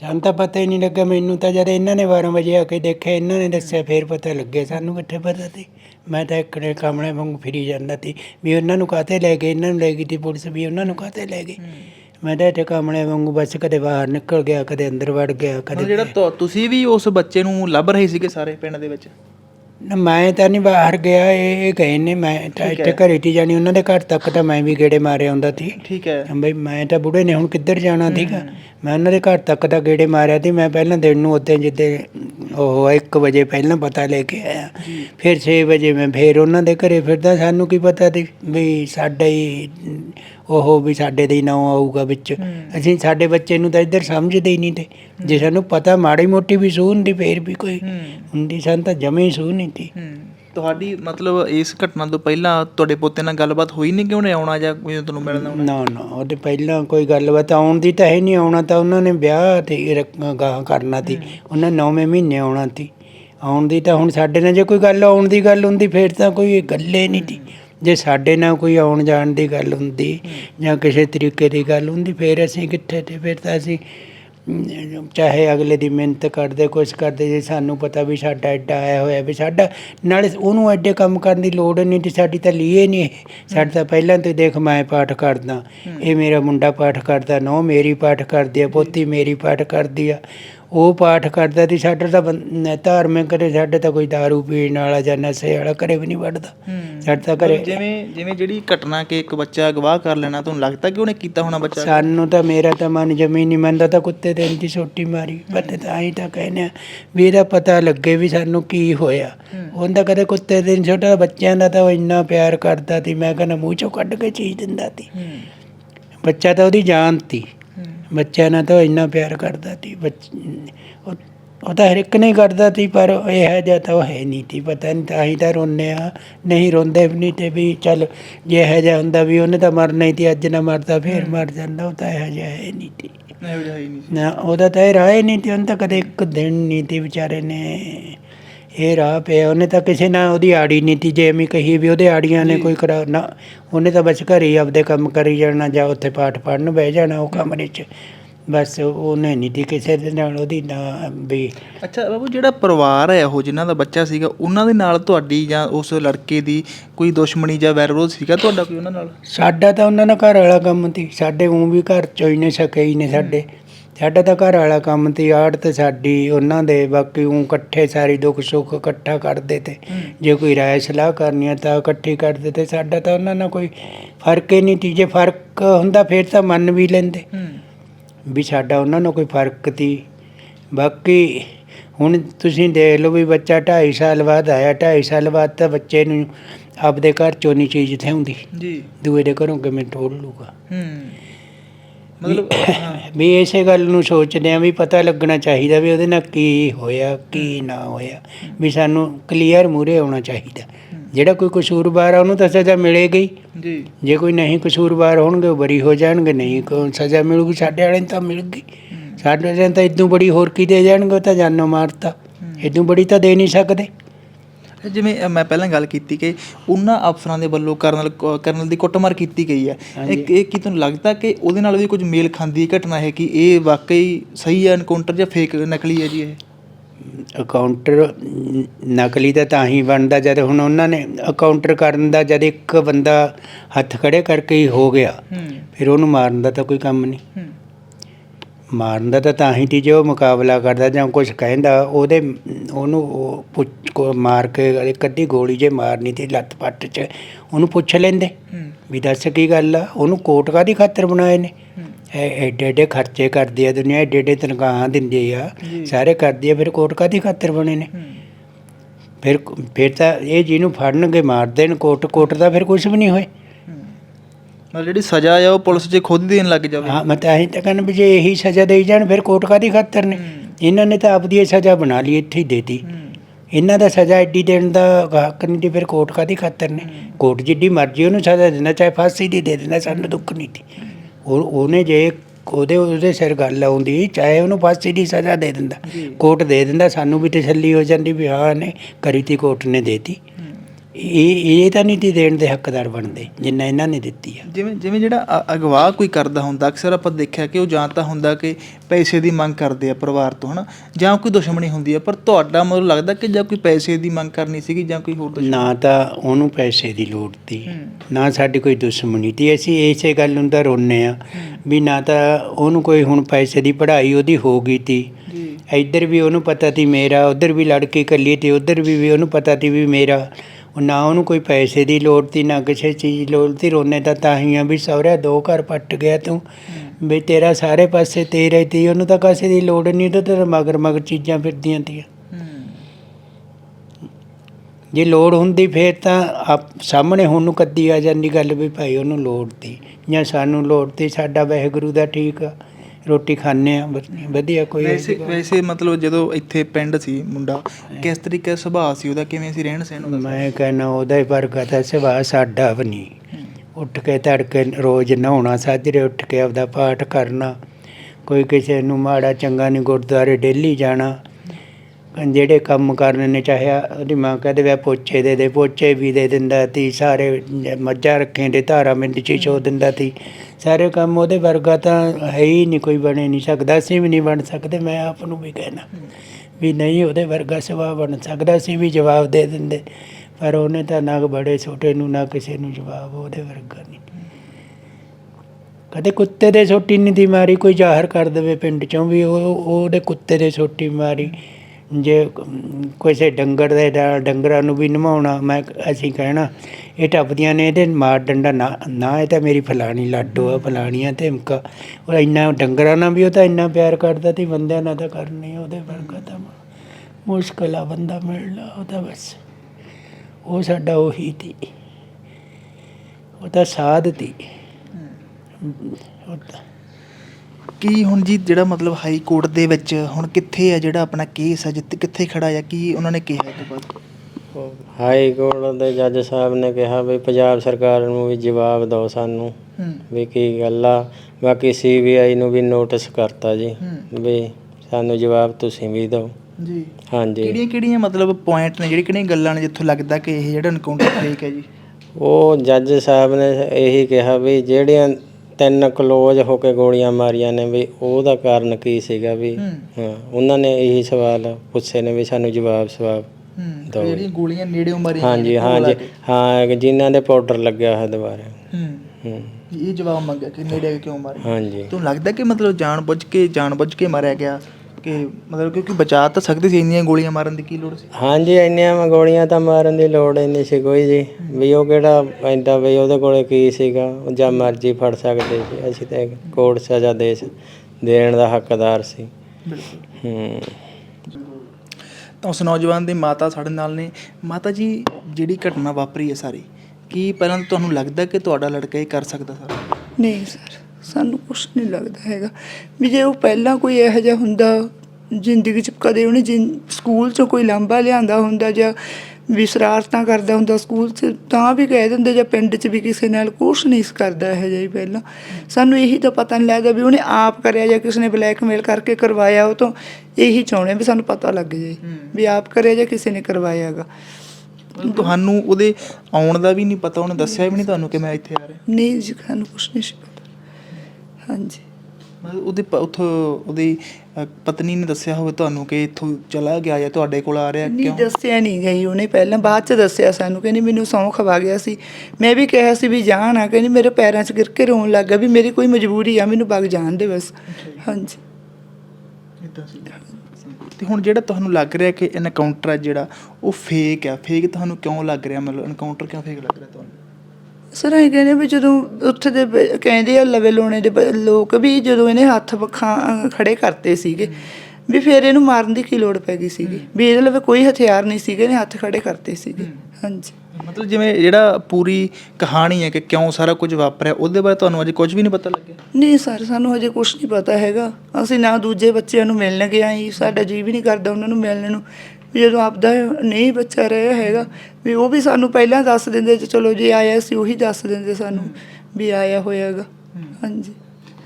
ਸਾਨੂੰ ਤਾਂ ਪਤਾ ਹੀ ਨਹੀਂ ਲੱਗਾ, ਮੈਨੂੰ ਤਾਂ ਜਦ ਇਹਨਾਂ ਨੇ 12 ਵਜੇ ਆ ਕੇ ਦੇਖਿਆ, ਇਹਨਾਂ ਨੇ ਦੱਸਿਆ, ਫਿਰ ਪਤਾ ਲੱਗਿਆ ਸਾਨੂੰ ਕਿੱਥੇ ਪਤਾ ਸੀ। ਮੈਂ ਤਾਂ ਇਕੜੇ ਕਮਲੇ ਵਾਂਗੂ ਫਿਰੀ ਜਾਂਦਾ ਸੀ ਵੀ ਉਹਨਾਂ ਨੂੰ ਕਾਤੇ ਲੈ ਗਏ, ਇਹਨਾਂ ਨੂੰ ਲੈ ਗਈ ਤੀ ਪੁਲਿਸ ਵੀ ਉਹਨਾਂ ਨੂੰ ਕਾਤੇ ਲੈ ਗਈ ਮੈਂ ਤਾਂ ਇੱਥੇ ਕਮਲੇ ਵਾਂਗੂ ਬਸ ਕਦੇ ਬਾਹਰ ਨਿਕਲ ਗਿਆ, ਕਦੇ ਅੰਦਰ ਵੜ ਗਿਆ, ਕਦੇ ਜਿਹੜਾ ਤੁ- ਤੁਸੀਂ ਵੀ ਉਸ ਬੱਚੇ ਨੂੰ ਲੱਭ ਰਹੇ ਸੀਗੇ ਸਾਰੇ ਪਿੰਡ ਦੇ ਵਿੱਚ? ਨਾ ਮੈਂ ਤਾਂ ਨਹੀਂ ਬਾਹਰ ਗਿਆ ਇਹ ਇਹ ਗਏ ਨੇ ਮੈਂ ਤਾਂ ਇੱਥੇ ਘਰੇ ਤੀ ਜਾਣੀ ਉਹਨਾਂ ਦੇ ਘਰ ਤੱਕ ਤਾਂ ਮੈਂ ਵੀ ਗੇੜੇ ਮਾਰੇ ਆਉਂਦਾ ਸੀ। ਠੀਕ ਹੈ। ਬਈ ਮੈਂ ਤਾਂ ਬੁੜੇ ਨੇ ਹੁਣ ਕਿੱਧਰ ਜਾਣਾ ਸੀਗਾ? ਮੈਂ ਉਹਨਾਂ ਦੇ ਘਰ ਤੱਕ ਤਾਂ ਗੇੜੇ ਮਾਰਿਆ ਤੇ ਮੈਂ ਪਹਿਲਾਂ ਦਿਨ ਨੂੰ ਉੱਤੇ ਜਿੱਦੇ ਉਹ 1 ਵਜੇ ਪਹਿਲਾਂ ਪਤਾ ਲੈ ਕੇ ਆਇਆ। ਫਿਰ 6 ਵਜੇ ਮੈਂ ਫੇਰ ਉਹਨਾਂ ਦੇ ਘਰੇ ਫਿਰਦਾ ਸਾਨੂੰ ਕੀ ਪਤਾ ਸੀ ਵੀ ਸਾਡਾ ਹੀ ਉਹ ਵੀ ਸਾਡੇ ਦੇ ਹੀ ਨਾਂ ਆਊਗਾ ਵਿੱਚ। ਅਸੀਂ ਸਾਡੇ ਬੱਚੇ ਨੂੰ ਤਾਂ ਇੱਧਰ ਸਮਝਦੇ ਹੀ ਨਹੀਂ ਤੇ। ਜੇ ਸਾਨੂੰ ਪਤਾ ਮਾੜੀ ਮੋਟੀ ਵੀ ਸੂਹ ਹੁੰਦੀ ਫੇਰ ਵੀ ਕੋਈ ਹੁੰਦੀ ਸਾਨੂੰ ਤਾਂ ਜਮੇ ਹੀ ਸੂਹ ਨਹੀਂ ਤੀ। ਤੁਹਾਡੀ ਮਤਲਬ ਇਸ ਘਟਨਾ ਤੋਂ ਪਹਿਲਾਂ ਤੁਹਾਡੇ ਪੋਤੇ ਨਾਲ ਗੱਲਬਾਤ ਹੋਈ ਨਹੀਂ ਕਿ ਉਹਨੇ ਆਉਣਾ ਜਾਂ ਕੋਈ ਤੁਹਾਨੂੰ ਮਿਲਣਾ ਆਉਣਾ? ਨਾ ਨਾ ਉਹਦੇ ਪਹਿਲਾਂ ਕੋਈ ਗੱਲਬਾਤ ਆਉਣ ਦੀ ਤਾਂ ਹੈ ਨਹੀਂ ਆਉਣਾ ਤਾਂ ਉਹਨਾਂ ਨੇ ਵਿਆਹ ਤੇ ਗਾਹਾਂ ਕਰਨਾ ਸੀ ਉਹਨਾਂ ਨੌਵੇਂ ਮਹੀਨੇ ਆਉਣਾ ਸੀ ਆਉਣ ਦੀ ਤਾਂ ਹੁਣ ਸਾਡੇ ਨਾਲ ਜੇ ਕੋਈ ਗੱਲ ਆਉਣ ਦੀ ਗੱਲ ਹੁੰਦੀ ਫਿਰ ਤਾਂ ਕੋਈ ਗੱਲੇ ਨਹੀਂ ਸੀ ਜੇ ਸਾਡੇ ਨਾਲ ਕੋਈ ਆਉਣ ਜਾਣ ਦੀ ਗੱਲ ਹੁੰਦੀ ਜਾਂ ਕਿਸੇ ਤਰੀਕੇ ਦੀ ਗੱਲ ਹੁੰਦੀ ਫਿਰ ਅਸੀਂ ਕਿੱਥੇ ਤੇ? ਫਿਰ ਤਾਂ ਅਸੀਂ ਚਾਹੇ ਅਗਲੇ ਦੀ ਮਿਹਨਤ ਕਰਦੇ ਕੁਛ ਕਰਦੇ ਜੇ ਸਾਨੂੰ ਪਤਾ ਵੀ ਸਾਡਾ ਐਡਾ ਆਇਆ ਹੋਇਆ ਵੀ ਸਾਡਾ ਨਾਲੇ ਉਹਨੂੰ ਐਡੇ ਕੰਮ ਕਰਨ ਦੀ ਲੋੜ ਨਹੀਂ ਤੇ ਸਾਡੀ ਤਾਂ ਲੀਏ ਨਹੀਂ ਸਾਡਾ ਤਾਂ ਪਹਿਲਾਂ ਤੇ ਦੇਖ ਮੈਂ ਪਾਠ ਕਰਦਾ। ਇਹ ਮੇਰਾ ਮੁੰਡਾ ਪਾਠ ਕਰਦਾ ਨੋ ਮੇਰੀ ਪਾਠ ਕਰਦੀ ਆ ਪੋਤੀ ਮੇਰੀ ਪਾਠ ਕਰਦੀ ਆ। ਉਹ ਪਾਠ ਕਰਦਾ ਤੇ ਸਾਡਾ ਤਾਂ ਬੰ- ਧਾਰਮਿਕ ਕਰੇ ਸਾਡੇ ਤਾਂ ਕੋਈ दारू ਪੀਣ ਵਾਲਾ ਜਾਂ ਨਸ਼ੇ ਵਾਲਾ ਘਰੇ ਵੀ ਨਹੀਂ ਵੜਦਾ। ਸਾਡਾ ਤਾਂ ਘਰੇ ਜਿਵੇਂ ਜਿਵੇਂ ਜਿਹੜੀ ਘਟਨਾ ਕਿ ਇੱਕ ਬੱਚਾ ਅਗਵਾ ਕਰ ਲੈਣਾ ਤੁਹਾਨੂੰ ਲੱਗਦਾ ਕਿ ਉਹਨੇ ਕੀਤਾ ਹੋਣਾ ਬੱਚਾ? ਸਾਨੂੰ ਤਾਂ ਮੇਰਾ ਤਾਂ ਮਨ ਜਮੀ ਨਹੀਂ ਮੰਨਦਾ ਤਾਂ ਕੁੱਤੇ ਦੇ ਦੀ ਛੋਟੀ ਮਾਰੀ। ਪਤਾ ਤਾਂ ਆਈ ਤਾਂ ਕਹਿੰਦੇ ਆ ਵੀ ਇਹਦਾ ਪਤਾ ਲੱਗੇ ਵੀ ਸਾਨੂੰ ਕੀ ਹੋਇਆ। ਉਹਦਾ ਕਦੇ ਕੁੱਤੇ ਦੇ ਛੋਟਾ ਬੱਚਿਆਂ ਦਾ ਤਾਂ ਉਹ ਇੰਨਾ ਪਿਆਰ ਕਰਦਾ ਸੀ ਮੈਂ ਕਹਿੰਦਾ ਮੂੰਹ ਚੋਂ ਕੱਢ ਕੇ ਚੀਜ਼ ਦਿੰਦਾ ਸੀ। ਬੱਚਾ ਤਾਂ ਉਹਦੀ ਜਾਨ ਤੀ ਬੱਚਿਆਂ ਨਾਲ ਤਾਂ ਇੰਨਾ ਪਿਆਰ ਕਰਦਾ ਸੀ ਉਹ ਉਹ ਤਾਂ ਹਰ ਇੱਕ ਨੇ ਕਰਦਾ ਸੀ ਪਰ ਇਹ ਹੈ ਜਾਂ ਤਾਂ ਉਹ ਹੈ ਨਹੀਂ ਤੀ ਪਤਾ ਨਹੀਂ ਤਾਂ ਅਸੀਂ ਤਾਂ ਰੋਂਦੇ ਆ ਨਹੀਂ ਰੋਂਦੇ ਵੀ ਨਹੀਂ ਤੇ ਵੀ ਚੱਲ ਜੇ ਇਹ ਜਿਹਾ ਹੁੰਦਾ ਵੀ ਉਹਨੇ ਤਾਂ ਮਰਨਾ ਹੀ ਤੀ ਅੱਜ ਨਾ ਮਰਦਾ ਫੇਰ ਮਰ ਜਾਂਦਾ ਉਹ ਤਾਂ ਇਹ ਜਿਹਾ ਹੈ ਨਹੀਂ ਤੀ ਇਹੋ ਜਿਹਾ ਹੀ ਨਹੀਂ ਸੀ। ਨਾ ਉਹਦਾ ਤਾਂ ਇਹ ਰਾਹ ਹੀ ਨਹੀਂ ਤੀ ਉਹਨੇ ਤਾਂ ਕਦੇ ਇੱਕ ਦਿਨ ਨਹੀਂ ਤੀ ਵਿਚਾਰੇ ਨੇ ਇਹ ਰਾਹ ਪਿਆ। ਉਹਨੇ ਤਾਂ ਕਿਸੇ ਨਾਲ ਉਹਦੀ ਆੜੀ ਨਹੀਂ ਤੀ। ਜੇ ਐਵੇਂ ਕਹੀ ਵੀ ਉਹਦੇ ਆੜੀਆਂ ਨੇ ਕੋਈ ਕਰਾ ਨਾ ਉਹਨੇ ਤਾਂ ਬਸ ਘਰੇ ਹੀ ਆਪਦੇ ਕੰਮ ਕਰੀ ਜਾਣਾ ਜਾਂ ਉੱਥੇ ਪਾਠ ਪੜਨ ਬਹਿ ਜਾਣਾ ਉਹ ਕਮਰੇ 'ਚ ਬਸ ਉਹਨੇ ਨਹੀਂ ਤੀ ਕਿਸੇ ਦੇ ਨਾਲ ਉਹਦੀ ਨਾ ਵੀ। ਅੱਛਾ ਬਾਬੂ ਜਿਹੜਾ ਪਰਿਵਾਰ ਹੈ ਉਹ ਜਿਨ੍ਹਾਂ ਦਾ ਬੱਚਾ ਸੀਗਾ ਉਹਨਾਂ ਦੇ ਨਾਲ ਤੁਹਾਡੀ ਜਾਂ ਉਸ ਲੜਕੇ ਦੀ ਕੋਈ ਦੁਸ਼ਮਣੀ ਜਾਂ ਵੈਰ ਵਿਰੋਧ ਸੀਗਾ ਤੁਹਾਡਾ ਕੋਈ ਉਹਨਾਂ ਨਾਲ? ਸਾਡਾ ਤਾਂ ਉਹਨਾਂ ਦਾ ਘਰ ਵਾਲਾ ਕੰਮ ਸੀ ਸਾਡੇ ਉਹ ਵੀ ਘਰ ਚੋਂ ਹੀ ਨੇ ਸਕੇ ਹੀ ਨੇ ਸਾਡੇ। ਸਾਡਾ ਤਾਂ ਘਰ ਵਾਲਾ ਕੰਮ ਸੀ ਆੜਤ ਸਾਡੀ ਉਹਨਾਂ ਦੇ ਬਾਕੀ ਉਹ ਇਕੱਠੇ ਸਾਰੀ ਦੁੱਖ ਸੁੱਖ ਇਕੱਠਾ ਕਰਦੇ ਤੇ। ਜੇ ਕੋਈ ਰਾਏ ਸਲਾਹ ਕਰਨੀ ਆ ਤਾਂ ਇਕੱਠੀ ਕਰਦੇ ਤੇ ਸਾਡਾ ਤਾਂ ਉਹਨਾਂ ਨਾਲ ਕੋਈ ਫ਼ਰਕ ਹੀ ਨਹੀਂ ਸੀ ਜੇ ਫ਼ਰਕ ਹੁੰਦਾ ਫਿਰ ਤਾਂ ਮੰਨ ਵੀ ਲੈਂਦੇ। ਵੀ ਸਾਡਾ ਉਹਨਾਂ ਨਾਲ ਕੋਈ ਫ਼ਰਕ ਤੀ। ਬਾਕੀ ਹੁਣ ਤੁਸੀਂ ਦੇਖ ਲਓ ਵੀ ਬੱਚਾ 2.5 ਸਾਲ ਬਾਅਦ ਆਇਆ 2.5 ਸਾਲ ਬਾਅਦ ਤਾਂ ਬੱਚੇ ਨੂੰ ਆਪਦੇ ਘਰ ਚੋਂ ਨਹੀਂ ਚੀਜ਼ ਥਿਆਉਂਦੀ ਜੀ। ਦੂਏ ਦੇ ਘਰੋਂ ਕਿਵੇਂ ਟੋਲ ਲੂਗਾ ਹੂੰ। ਮਤਲਬ ਵੀ ਇਸੇ ਗੱਲ ਨੂੰ ਸੋਚਦੇ ਆ ਵੀ ਪਤਾ ਲੱਗਣਾ ਚਾਹੀਦਾ ਵੀ ਉਹਦੇ ਨਾਲ ਕੀ ਹੋਇਆ ਕੀ ਨਾ ਹੋਇਆ। ਵੀ ਸਾਨੂੰ ਕਲੀਅਰ ਮੂਰੇ ਆਉਣਾ ਚਾਹੀਦਾ। ਜਿਹੜਾ ਕੋਈ ਕਸੂਰਵਾਰ ਆ ਉਹਨੂੰ ਤਾਂ ਸਜ਼ਾ ਮਿਲੇਗੀ। ਜੀ। ਜੇ ਕੋਈ ਨਹੀਂ ਕਸੂਰਵਾਰ ਹੋਣਗੇ ਉਹ ਬਰੀ ਹੋ ਜਾਣਗੇ। ਨਹੀਂ ਕੋਈ ਸਜ਼ਾ ਮਿਲੂਗੀ ਸਾਡੇ ਵਾਲੇ ਨੂੰ ਤਾਂ ਮਿਲ ਗਈ ਸਾਡੇ ਵਾਲੇ ਨੂੰ ਤਾਂ ਇਦੋਂ ਬੜੀ ਹੋਰ ਕੀ ਦੇ ਜਾਣਗੇ ਉਹ ਤਾਂ ਜਾਨੋਂ ਮਾਰਤਾ। ਇਦੋਂ ਬੜੀ ਤਾਂ ਦੇ ਨਹੀਂ ਸਕਦੇ। ਜਿਵੇਂ ਮੈਂ ਪਹਿਲਾਂ ਗੱਲ ਕੀਤੀ ਕਿ ਉਹਨਾਂ ਅਫਸਰਾਂ ਦੇ ਵੱਲੋਂ ਕਰਨਲ ਕਰਨਲ ਦੀ ਕੁੱਟਮਾਰ ਕੀਤੀ ਗਈ ਹੈ। ਇਹ ਇਹ ਕੀ ਤੁਹਾਨੂੰ ਲੱਗਦਾ ਕਿ ਉਹਦੇ ਨਾਲ ਵੀ ਕੁਝ ਮੇਲ ਖਾਂਦੀ ਘਟਨਾ ਹੈ ਕਿ ਇਹ ਵਾਕਈ ਸਹੀ ਹੈ ਐਨਕਾਊਂਟਰ ਜਾਂ ਫੇਕ ਨਕਲੀ ਹੈ ਜੀ ਇਹ? ਅਕਾਊਂਟਰ ਨਕਲੀ ਤਾਂ ਤਾਂ ਹੀ ਬਣਦਾ ਜਦ ਹੁਣ ਉਹਨਾਂ ਨੇ ਅਕਾਊਂਟਰ ਕਰਨ ਦਾ ਜਦ ਇੱਕ ਬੰਦਾ ਹੱਥ ਖੜੇ ਕਰਕੇ ਹੀ ਹੋ ਗਿਆ ਫਿਰ ਉਹਨੂੰ ਮਾਰਨ ਦਾ ਤਾਂ ਕੋਈ ਕੰਮ ਨਹੀਂ। ਮਾਰਨ ਦਾ ਤਾਂ ਤਾਂ ਹੀ ਜੇ ਉਹ ਮੁਕਾਬਲਾ ਕਰਦਾ ਜਾਂ ਕੁਝ ਕਹਿੰਦਾ ਉਹਦੇ ਉਹਨੂੰ ਕੋ ਮਾਰ ਕੇ ਇੱਕ ਅੱਧੀ ਗੋਲੀ ਜੇ ਮਾਰਨੀ ਤੇ ਲੱਤ ਪੱਟ 'ਚ ਉਹਨੂੰ ਪੁੱਛ ਲੈਂਦੇ। ਵੀ ਦੱਸ ਕੀ ਗੱਲ ਆ? ਉਹਨੂੰ ਕੋਟ ਕਾਦੀ ਖਾਤਰ ਬਣਾਏ ਨੇ? ਐਡੇ ਐਡੇ ਖਰਚੇ ਕਰਦੇ ਆ ਦੁਨੀਆ ਐਡੇ ਐਡੇ ਤਨਖਾਹਾਂ ਦਿੰਦੇ ਆ। ਸਾਰੇ ਕਰਦੇ ਆ ਫਿਰ ਕੋਟ ਕਾਦੀ ਖਾਤਰ ਬਣੇ ਨੇ? ਫਿਰ ਫਿਰ ਤਾਂ ਇਹ ਜਿਹਨੂੰ ਫੜਨਗੇ ਮਾਰ ਦੇਣ ਕੋਟ ਕੋਟ ਦਾ ਫਿਰ ਕੁਝ ਵੀ ਨਹੀਂ ਹੋਏ। ਮਤਲਬ ਜਿਹੜੀ ਸਜ਼ਾ ਆ ਉਹ ਪੁਲਿਸ 'ਚ ਖੁਦ ਦੇਣ ਲੱਗ ਜਾਵੇ। ਹਾਂ ਮੈਂ ਤਾਂ ਇਹੀ ਤਾਂ ਕਹਿੰਦਾ ਵੀ ਜੇ ਇਹੀ ਸਜ਼ਾ ਦੇਈ ਜਾਣ ਫਿਰ ਕੋਟ ਕਾਦੀ ਖਾਤਰ ਨੇ? ਇਹਨਾਂ ਨੇ ਤਾਂ ਆਪਦੀ ਇਹ ਸਜ਼ਾ ਬਣਾ ਲਈ ਇੱਥੇ ਹੀ ਦੇਤੀ। ਇਹਨਾਂ ਦਾ ਸਜ਼ਾ ਐਡੀ ਦੇਣ ਦਾ ਹੱਕ ਨਹੀਂ ਤੇ ਫਿਰ ਕੋਟ ਕਾਦੀ ਖਾਤਰ ਨੇ? ਕੋਟ ਜਿੱਡੀ ਮਰਜ਼ੀ ਉਹਨੂੰ ਸਜ਼ਾ ਦੇਣਾ ਚਾਹੇ ਫਾਂਸੀ ਦੀ ਦੇ ਦੇਣਾ ਸਾਨੂੰ ਦੁੱਖ ਨਹੀਂ ਤੀ। ਉਹ ਉਹਨੇ ਜੇ ਉਹਦੇ ਉਹਦੇ ਸਿਰ ਗੱਲ ਆਉਂਦੀ ਚਾਹੇ ਉਹਨੂੰ ਫਾਂਸੀ ਦੀ ਸਜ਼ਾ ਦੇ ਦਿੰਦਾ। ਕੋਰਟ ਦੇ ਦਿੰਦਾ ਸਾਨੂੰ ਵੀ ਤਸੱਲੀ ਹੋ ਜਾਂਦੀ ਵੀ ਹਾਂ ਨੇ ਕਰੀ ਤੀ ਕੋਰਟ ਨੇ ਦੇਤੀ ਇਹ ਇਹ ਤਾਂ ਨਹੀਂ ਤੀ ਦੇਣ ਦੇ ਹੱਕਦਾਰ ਬਣਦੇ ਜਿੰਨਾ ਇਹਨਾਂ ਨੇ ਦਿੱਤੀ ਆ। ਜਿਵੇਂ ਜਿਵੇਂ ਜਿਹੜਾ ਅ- ਅਗਵਾ ਕੋਈ ਕਰਦਾ ਹੁੰਦਾ ਅਕਸਰ ਆਪਾਂ ਦੇਖਿਆ ਕਿ ਉਹ ਜਾਂ ਤਾਂ ਹੁੰਦਾ ਕਿ ਪੈਸੇ ਦੀ ਮੰਗ ਕਰਦੇ ਆ ਪਰਿਵਾਰ ਤੋਂ ਹਨਾ? ਜਾਂ ਕੋਈ ਦੁਸ਼ਮਣੀ ਹੁੰਦੀ ਆ ਪਰ ਤੁਹਾਡਾ ਮਤਲਬ ਲੱਗਦਾ ਕਿ ਜਾਂ ਕੋਈ ਪੈਸੇ ਦੀ ਮੰਗ ਕਰਨੀ ਸੀਗੀ ਜਾਂ ਕੋਈ ਹੋਰ ਦੁਸ਼ਮਣੀ? ਨਾ ਤਾਂ ਉਹਨੂੰ ਪੈਸੇ ਦੀ ਲੋੜ ਤੀ। ਨਾ ਸਾਡੀ ਕੋਈ ਦੁਸ਼ਮਣੀ ਤੀ। ਅਸੀਂ ਇਸੇ ਗੱਲ ਨੂੰ ਤਾਂ ਰੋਨੇ ਆ ਵੀ ਨਾ ਤਾਂ ਉਹਨੂੰ ਕੋਈ ਹੁਣ ਪੈਸੇ ਦੀ ਪੜ੍ਹਾਈ ਉਹਦੀ ਹੋ ਗਈ ਤੀ। ਜੀ। ਇੱਧਰ ਵੀ ਉਹਨੂੰ ਪਤਾ ਤੀ ਮੇਰਾ ਉੱਧਰ ਵੀ ਲੜਕੀ ਇਕੱਲੀ ਤੀ ਉੱਧਰ ਵੀ ਵੀ ਉਹਨੂੰ ਪਤਾ ਤੀ ਵੀ ਮੇਰਾ। ਉਹ ਨਾ ਉਹਨੂੰ ਕੋਈ ਪੈਸੇ ਦੀ ਲੋੜ ਤੀ ਨਾ ਕਿਸੇ ਚੀਜ਼ ਦੀ ਲੋੜ ਤੀ। ਰੋਨੇ ਤਾਂ ਤਾਂ ਹੀ ਆ ਵੀ ਸਹੁਰਿਆ ਦੋ ਘਰ ਪੱਟ ਗਿਆ ਤੂੰ। ਵੀ ਤੇਰਾ ਸਾਰੇ ਪਾਸੇ ਤੇਰੇ ਤੀ ਉਹਨੂੰ ਤਾਂ ਕਿਸੇ ਦੀ ਲੋੜ ਨਹੀਂ ਤਾਂ ਮਗਰ ਮਗਰ ਚੀਜ਼ਾਂ ਫਿਰਦੀਆਂ ਤੀਆਂ। ਜੇ ਲੋੜ ਹੁੰਦੀ ਫੇਰ ਤਾਂ ਆਪ ਸਾਹਮਣੇ ਹੁਣ ਨੂੰ ਕੱਦੀ ਆ ਜਾਂਦੀ ਗੱਲ ਵੀ ਭਾਈ ਉਹਨੂੰ ਲੋੜ ਤੀ ਜਾਂ ਸਾਨੂੰ ਲੋੜ ਤੀ ਸਾਡਾ ਵਾਹਿਗੁਰੂ ਦਾ ਠੀਕ ਆ। ਰੋਟੀ ਖਾਣੇ ਆ ਵਧੀਆ- ਕੋਈ ਵੈਸੇ ਵੈਸੇ ਮਤਲਬ ਜਦੋਂ ਇੱਥੇ ਪਿੰਡ ਸੀ ਮੁੰਡਾ ਕਿਸ ਤਰੀਕੇ ਦਾ ਸੁਭਾਅ ਸੀ ਉਹਦਾ? ਕਿਵੇਂ ਸੀ ਰਹਿਣ ਸਹਿਣ ਉਹਦਾ? ਮੈਂ ਕਹਿੰਦਾ ਉਹਦਾ ਹੀ ਵਰਗਾ ਤਾਂ ਸੁਭਾਅ ਸਾਡਾ ਵੀ ਨਹੀਂ। ਉੱਠ ਕੇ ਤੜਕੇ ਰੋਜ਼ ਨਹਾਉਣਾ ਸਾਜਰੇ ਉੱਠ ਕੇ ਆਪਦਾ ਪਾਠ ਕਰਨਾ ਕੋਈ ਕਿਸੇ ਨੂੰ ਮਾੜਾ ਚੰਗਾ ਨਹੀਂ ਗੁਰਦੁਆਰੇ ਡੇਲੀ ਜਾਣਾ ਜਿਹੜੇ ਕੰਮ ਕਰਨੇ ਨੇ, ਚਾਹੇ ਉਹਦੀ ਮਾਂ ਕਹਦੇ ਵੇ ਪੋਚੇ ਦੇ ਦੇ, ਪੋਚੇ ਵੀ ਦੇ ਦਿੰਦਾ ਤੀ ਸਾਰੇ ਮੱਝਾਂ ਰੱਖੇ ਦੇ ਧਾਰਾ ਮਿੰਟ ਚ ਛੋ ਦਿੰਦਾ ਤੀ ਸਾਰੇ ਕੰਮ ਉਹਦੇ ਵਰਗਾ ਤਾਂ ਹੈ ਹੀ ਨਹੀਂ, ਕੋਈ ਬਣੇ ਨਹੀਂ ਸਕਦਾ, ਅਸੀਂ ਵੀ ਨਹੀਂ ਬਣ ਸਕਦੇ, ਮੈਂ ਆਪ ਨੂੰ ਵੀ ਕਹਿਣਾ ਵੀ ਨਹੀਂ, ਉਹਦੇ ਵਰਗਾ ਸੁਭਾਅ ਬਣ ਸਕਦਾ ਸੀ ਵੀ ਜਵਾਬ ਦੇ ਦਿੰਦੇ। ਪਰ ਉਹਨੇ ਤਾਂ ਨਾ ਬੜੇ ਛੋਟੇ ਨੂੰ, ਨਾ ਕਿਸੇ ਨੂੰ ਜਵਾਬ, ਉਹਦੇ ਵਰਗਾ ਨਹੀਂ। ਕਦੇ ਕੁੱਤੇ ਦੇ ਛੋਟੀ ਨਹੀਂ ਦੀ ਮਾਰੀ, ਕੋਈ ਜ਼ਾਹਰ ਕਰ ਦੇਵੇ ਪਿੰਡ ਚੋਂ ਵੀ, ਉਹ, ਉਹਦੇ ਕੁੱਤੇ ਦੇ ਛੋਟੀ ਮਾਰੀ। ਜੇ ਕਿਸੇ ਡੰਗਰ ਦੇ ਨਾਲ ਡੰਗਰਾਂ ਨੂੰ ਵੀ ਨਵਾਉਣਾ ਮੈਂ ਅਸੀਂ ਕਹਿਣਾ ਇਹ ਟੱਪਦੀਆਂ ਨੇ ਇਹਦੇ ਮਾਰ ਡੰਡਾ ਨਾ ਨਾ ਇਹ ਤਾਂ ਮੇਰੀ ਫਲਾਣੀ ਲਾਡੋ ਆ ਫਲਾਣੀਆਂ ਧਮਕਾ। ਉਹ ਇੰਨਾ ਡੰਗਰਾਂ ਨਾਲ ਵੀ ਉਹ ਤਾਂ ਇੰਨਾ ਪਿਆਰ ਕਰਦਾ ਤੇ ਬੰਦਿਆਂ ਨਾਲ ਤਾਂ ਕਰਨੀ ਉਹਦੇ ਵਰਗਾ ਤਾਂ ਮੁਸ਼ਕਲ ਆ ਬੰਦਾ ਮਿਲਣਾ ਉਹ ਤਾਂ ਬਸ। ਉਹ ਸਾਡਾ ਉਹੀ ਤੀ। ਉਹ ਤਾਂ ਸਾਧ ਤੀ। ਉਹ ਤਾਂ ਕੀ ਹੁਣ ਜੀ ਜਿਹੜਾ ਮਤਲਬ ਹਾਈ ਕੋਰਟ ਦੇ ਵਿੱਚ ਹੁਣ ਕਿੱਥੇ ਆ ਜਿਹੜਾ ਆਪਣਾ ਕੇਸ ਆ ਜਿੱਥੇ ਕਿੱਥੇ ਖੜਾ ਆ ਕੀ ਉਹਨਾਂ ਨੇ ਕਿਹਾ ਇਹ ਤੋਂ ਬਾਅਦ ਹਾਈ ਕੋਰਟ ਦੇ ਜੱਜ ਸਾਹਿਬ ਨੇ ਕਿਹਾ ਵੀ ਪੰਜਾਬ ਸਰਕਾਰ ਨੂੰ ਵੀ ਜਵਾਬ ਦਿਓ ਸਾਨੂੰ ਹੂੰ। ਵੀ ਕੀ ਗੱਲ ਆ। ਬਾਕੀ ਸੀਬੀਆਈ ਨੂੰ ਵੀ ਨੋਟਿਸ ਕਰਤਾ ਜੀ ਵੀ ਸਾਨੂੰ ਜਵਾਬ ਤੁਸੀਂ ਵੀ ਦਿਓ। ਜੀ। ਹਾਂਜੀ। ਕਿਹੜੀਆਂ ਕਿਹੜੀਆਂ ਮਤਲਬ ਪੁਆਇੰਟ ਨੇ ਜਿਹੜੀ ਕਿਹੜੀਆਂ ਗੱਲਾਂ ਨੇ ਜਿੱਥੋਂ ਲੱਗਦਾ ਕਿ ਇਹ ਜਿਹੜਾ ਐਨਕਾਊਂਟਰ ਫੇਕ ਹੈ ਜੀ? ਉਹ ਜੱਜ ਸਾਹਿਬ ਨੇ ਇਹੀ ਕਿਹਾ ਵੀ ਜਿਹੜੀਆਂ ਤਿੰਨ ਕਲੋਜ਼ ਹੋ ਕੇ ਗੋਲੀਆਂ ਮਾਰੀਆਂ ਨੇ ਵੀ ਉਹਦਾ ਕਾਰਨ ਕੀ ਸੀਗਾ ਵੀ ਹੂੰ। ਉਹਨਾਂ ਨੇ ਇਹੀ ਸਵਾਲ ਪੁੱਛੇ ਨੇ ਵੀ ਸਾਨੂੰ ਜਵਾਬ ਸਵਾਬ ਹੂੰ ਦੋ। ਜਿਹੜੀਆਂ ਗੋਲੀਆਂ ਨੇੜੇੋਂ ਮਾਰੀਆਂ ਹਾਂਜੀ ਹਾਂਜੀ। ਹਾਂ ਜਿਨ੍ਹਾਂ ਦੇ ਪਾਊਡਰ ਲੱਗਿਆ ਹੋਇਆ ਦੁਬਾਰਾ ਹੂੰ ਇਹ ਜਵਾਬ ਮੰਗਿਆ ਕਿ ਨੇੜੇ ਕਿਉਂ ਮਾਰੀ ਹਾਂਜੀ ਤੁਹਾਨੂੰ ਲੱਗਦਾ ਕਿ ਮਤਲਬ ਜਾਣ ਬੁੱਝ ਕੇ ਜਾਣ ਬੁੱਝ ਕੇ ਮਾਰਿਆ ਗਿਆ ਕਿ ਮਤਲਬ ਕਿਉਂਕਿ ਬਚਾ ਤਾਂ ਸਕਦੇ ਸੀ ਇੰਨੀਆਂ ਗੋਲੀਆਂ ਮਾਰਨ ਦੀ ਕੀ ਲੋੜ ਸੀ? ਹਾਂਜੀ ਇੰਨੀਆਂ ਗੋਲੀਆਂ ਤਾਂ ਮਾਰਨ ਦੀ ਲੋੜ ਹੀ ਨਹੀਂ ਸੀ ਕੋਈ ਜੀ। ਵੀ ਉਹ ਕਿਹੜਾ ਐਂਦਾ ਵੀ ਉਹਦੇ ਕੋਲੇ ਕੀ ਸੀਗਾ ਉਹ ਜਾਂ ਮਰਜ਼ੀ ਫੜ ਸਕਦੇ ਸੀ। ਅਸੀਂ ਤਾਂ ਕੋਰਟ ਸਜ਼ਾ ਦੇ ਦੇਣ ਦਾ ਹੱਕਦਾਰ ਸੀ। ਬਿਲਕੁਲ। ਹੂੰ। ਤਾਂ ਉਸ ਨੌਜਵਾਨ ਦੀ ਮਾਤਾ ਸਾਡੇ ਨਾਲ ਨੇ। ਮਾਤਾ ਜੀ ਜਿਹੜੀ ਘਟਨਾ ਵਾਪਰੀ ਹੈ ਸਾਰੀ ਕੀ ਪਹਿਲਾਂ ਤੁਹਾਨੂੰ ਲੱਗਦਾ ਕਿ ਤੁਹਾਡਾ ਲੜਕਾ ਇਹ ਕਰ ਸਕਦਾ ਸਾਰਾ? ਨਹੀਂ ਸਰ। ਸਾਨੂੰ ਕੁਛ ਨਹੀਂ ਲੱਗਦਾ ਹੈਗਾ। ਵੀ ਜੇ ਉਹ ਪਹਿਲਾਂ ਕੋਈ ਇਹੋ ਜਿਹਾ ਹੁੰਦਾ ਜ਼ਿੰਦਗੀ 'ਚ ਕਦੇ ਉਹਨੇ ਸਕੂਲ 'ਚੋਂ ਕੋਈ ਲਾਂਭਾ ਲਿਆਂਦਾ ਹੁੰਦਾ ਜਾਂ ਵੀ ਸ਼ਰਾਰਤਾਂ ਕਰਦਾ ਹੁੰਦਾ ਸਕੂਲ 'ਚ ਤਾਂ ਵੀ ਕਹਿ ਦਿੰਦੇ ਜਾਂ ਪਿੰਡ 'ਚ ਵੀ ਕਿਸੇ ਨਾਲ ਕੁਛ ਨਹੀਂ ਕਰਦਾ ਇਹ ਜਿਹਾ ਪਹਿਲਾਂ। ਸਾਨੂੰ ਇਹੀ ਤਾਂ ਪਤਾ ਨਹੀਂ ਲੱਗਦਾ ਵੀ ਉਹਨੇ ਆਪ ਕਰਿਆ ਜਾਂ ਕਿਸੇ ਨੇ ਬਲੈਕਮੇਲ ਕਰਕੇ ਕਰਵਾਇਆ ਉਹ ਤੋਂ ਇਹੀ ਚਾਹੁੰਦੇ ਵੀ ਸਾਨੂੰ ਪਤਾ ਲੱਗ ਜਾਏ ਵੀ ਆਪ ਕਰਿਆ ਜਾਂ ਕਿਸੇ ਨੇ ਕਰਵਾਇਆ ਹੈਗਾ ਮਤਲਬ ਤੁਹਾਨੂੰ ਉਹਦੇ ਆਉਣ ਦਾ ਵੀ ਨਹੀਂ ਪਤਾ ਉਹਨੇ ਦੱਸਿਆ ਵੀ ਨਹੀਂ ਤੁਹਾਨੂੰ ਕਿ ਮੈਂ ਇੱਥੇ ਆ ਰਿਹਾ। ਨਹੀਂ ਜੀ ਸਾਨੂੰ ਕੁਛ ਨਹੀਂ ਸੀ ਹਾਂਜੀ। ਮਤਲਬ ਉਹਦੇ ਪ- ਉੱਥੋਂ ਉਹਦੀ ਅ, ਪਤਨੀ ਨੇ ਦੱਸਿਆ ਹੋਵੇ ਤੁਹਾਨੂੰ ਕਿ ਇੱਥੋਂ ਚਲਾ ਗਿਆ ਜਾਂ ਤੁਹਾਡੇ ਕੋਲ ਆ ਰਿਹਾ ਨਹੀਂ ਕਿਉਂ? ਦੱਸਿਆ ਨਹੀਂ ਗਈ ਉਹਨੇ ਪਹਿਲਾਂ ਬਾਅਦ ਚ ਦੱਸਿਆ ਸਾਨੂੰ ਕਹਿੰਦੀ ਮੈਨੂੰ ਸੌਂ ਖਵਾ ਗਿਆ ਸੀ। ਮੈਂ ਵੀ ਕਿਹਾ ਸੀ ਵੀ ਜਾਣ ਆ ਕਹਿੰਦੀ ਮੇਰੇ ਪੈਰਾਂ 'ਚ ਗਿਰ ਕੇ ਰੋਣ ਲੱਗ ਗਿਆ ਵੀ ਮੇਰੀ ਕੋਈ ਮਜਬੂਰੀ ਆ ਮੈਨੂੰ ਵਗ ਜਾਣ ਦੇ ਬਸ। ਹਾਂਜੀ। ਤੇ ਹੁਣ ਜਿਹੜਾ ਤੁਹਾਨੂੰ ਲੱਗ ਰਿਹਾ ਕਿ ਐਨਕਾਊਂਟਰ ਹੈ ਜਿਹੜਾ ਉਹ ਫੇਕ ਆ। ਫੇਕ ਤੁਹਾਨੂੰ ਕਿਉਂ ਲੱਗ ਰਿਹਾ? ਮਤਲਬ ਐਨਕਾਊਂਟਰ ਕਿਉਂ ਫੇਕ ਲੱਗ ਰਿਹਾ ਤੁਹਾਨੂੰ? ਸਰ ਇਹ ਕਹਿੰਦੇ ਵੀ ਜਦੋਂ ਉੱਥੇ ਦੇ ਬ- ਕਹਿੰਦੇ ਆ ਲਵੇ ਲੋਣੇ ਦੇ ਬ- ਲੋਕ ਵੀ ਜਦੋਂ ਇਹਨੇ ਹੱਥ ਵਖਾ ਖੜੇ ਕਰਤੇ ਸੀਗੇ ਵੀ ਫਿਰ ਇਹਨੂੰ ਮਾਰਨ ਦੀ ਕੀ ਲੋੜ ਪੈ ਗਈ ਸੀਗੀ? ਵੀ ਇਹਦੇ ਲਵੇ ਕੋਈ ਹਥਿਆਰ ਨਹੀਂ ਸੀਗੇ ਇਹਨੇ ਹੱਥ ਖੜੇ ਕਰਤੇ ਸੀਗੇ। ਹਾਂਜੀ। ਮਤਲਬ ਜਿਵੇਂ ਜਿਹੜਾ ਪੂਰੀ ਕਹਾਣੀ ਹੈ ਕਿ ਕਿਉਂ ਸਾਰਾ ਕੁਝ ਵਾਪਰਿਆ ਉਹਦੇ ਬਾਰੇ ਤੁਹਾਨੂੰ ਅਜੇ ਕੁਝ ਵੀ ਨਹੀਂ ਪਤਾ ਲੱਗਿਆ? ਨਹੀਂ ਸਰ ਸਾਨੂੰ ਹਜੇ ਕੁਝ ਨਹੀਂ ਪਤਾ ਹੈਗਾ। ਅਸੀਂ ਨਾ ਦੂਜੇ ਬੱਚਿਆਂ ਨੂੰ ਮਿਲਣ ਗਏ ਆਂ ਸਾਡਾ ਜੀ ਵੀ ਨਹੀਂ ਕਰਦਾ ਉਹਨਾਂ ਨੂੰ ਮਿਲਣ ਨੂੰ। ਵੀ ਜਦੋਂ ਆਪਦਾ ਨਹੀਂ ਬੱਚਾ ਰਿਹਾ ਹੈਗਾ ਵੀ ਉਹ ਵੀ ਸਾਨੂੰ ਪਹਿਲਾਂ ਦੱਸ ਦਿੰਦੇ ਜੇ ਚਲੋ ਜੇ ਆਇਆ ਸੀ ਉਹੀ ਦੱਸ ਦਿੰਦੇ ਸਾਨੂੰ ਵੀ ਆਇਆ ਹੋਇਆਗਾ। ਹਾਂਜੀ।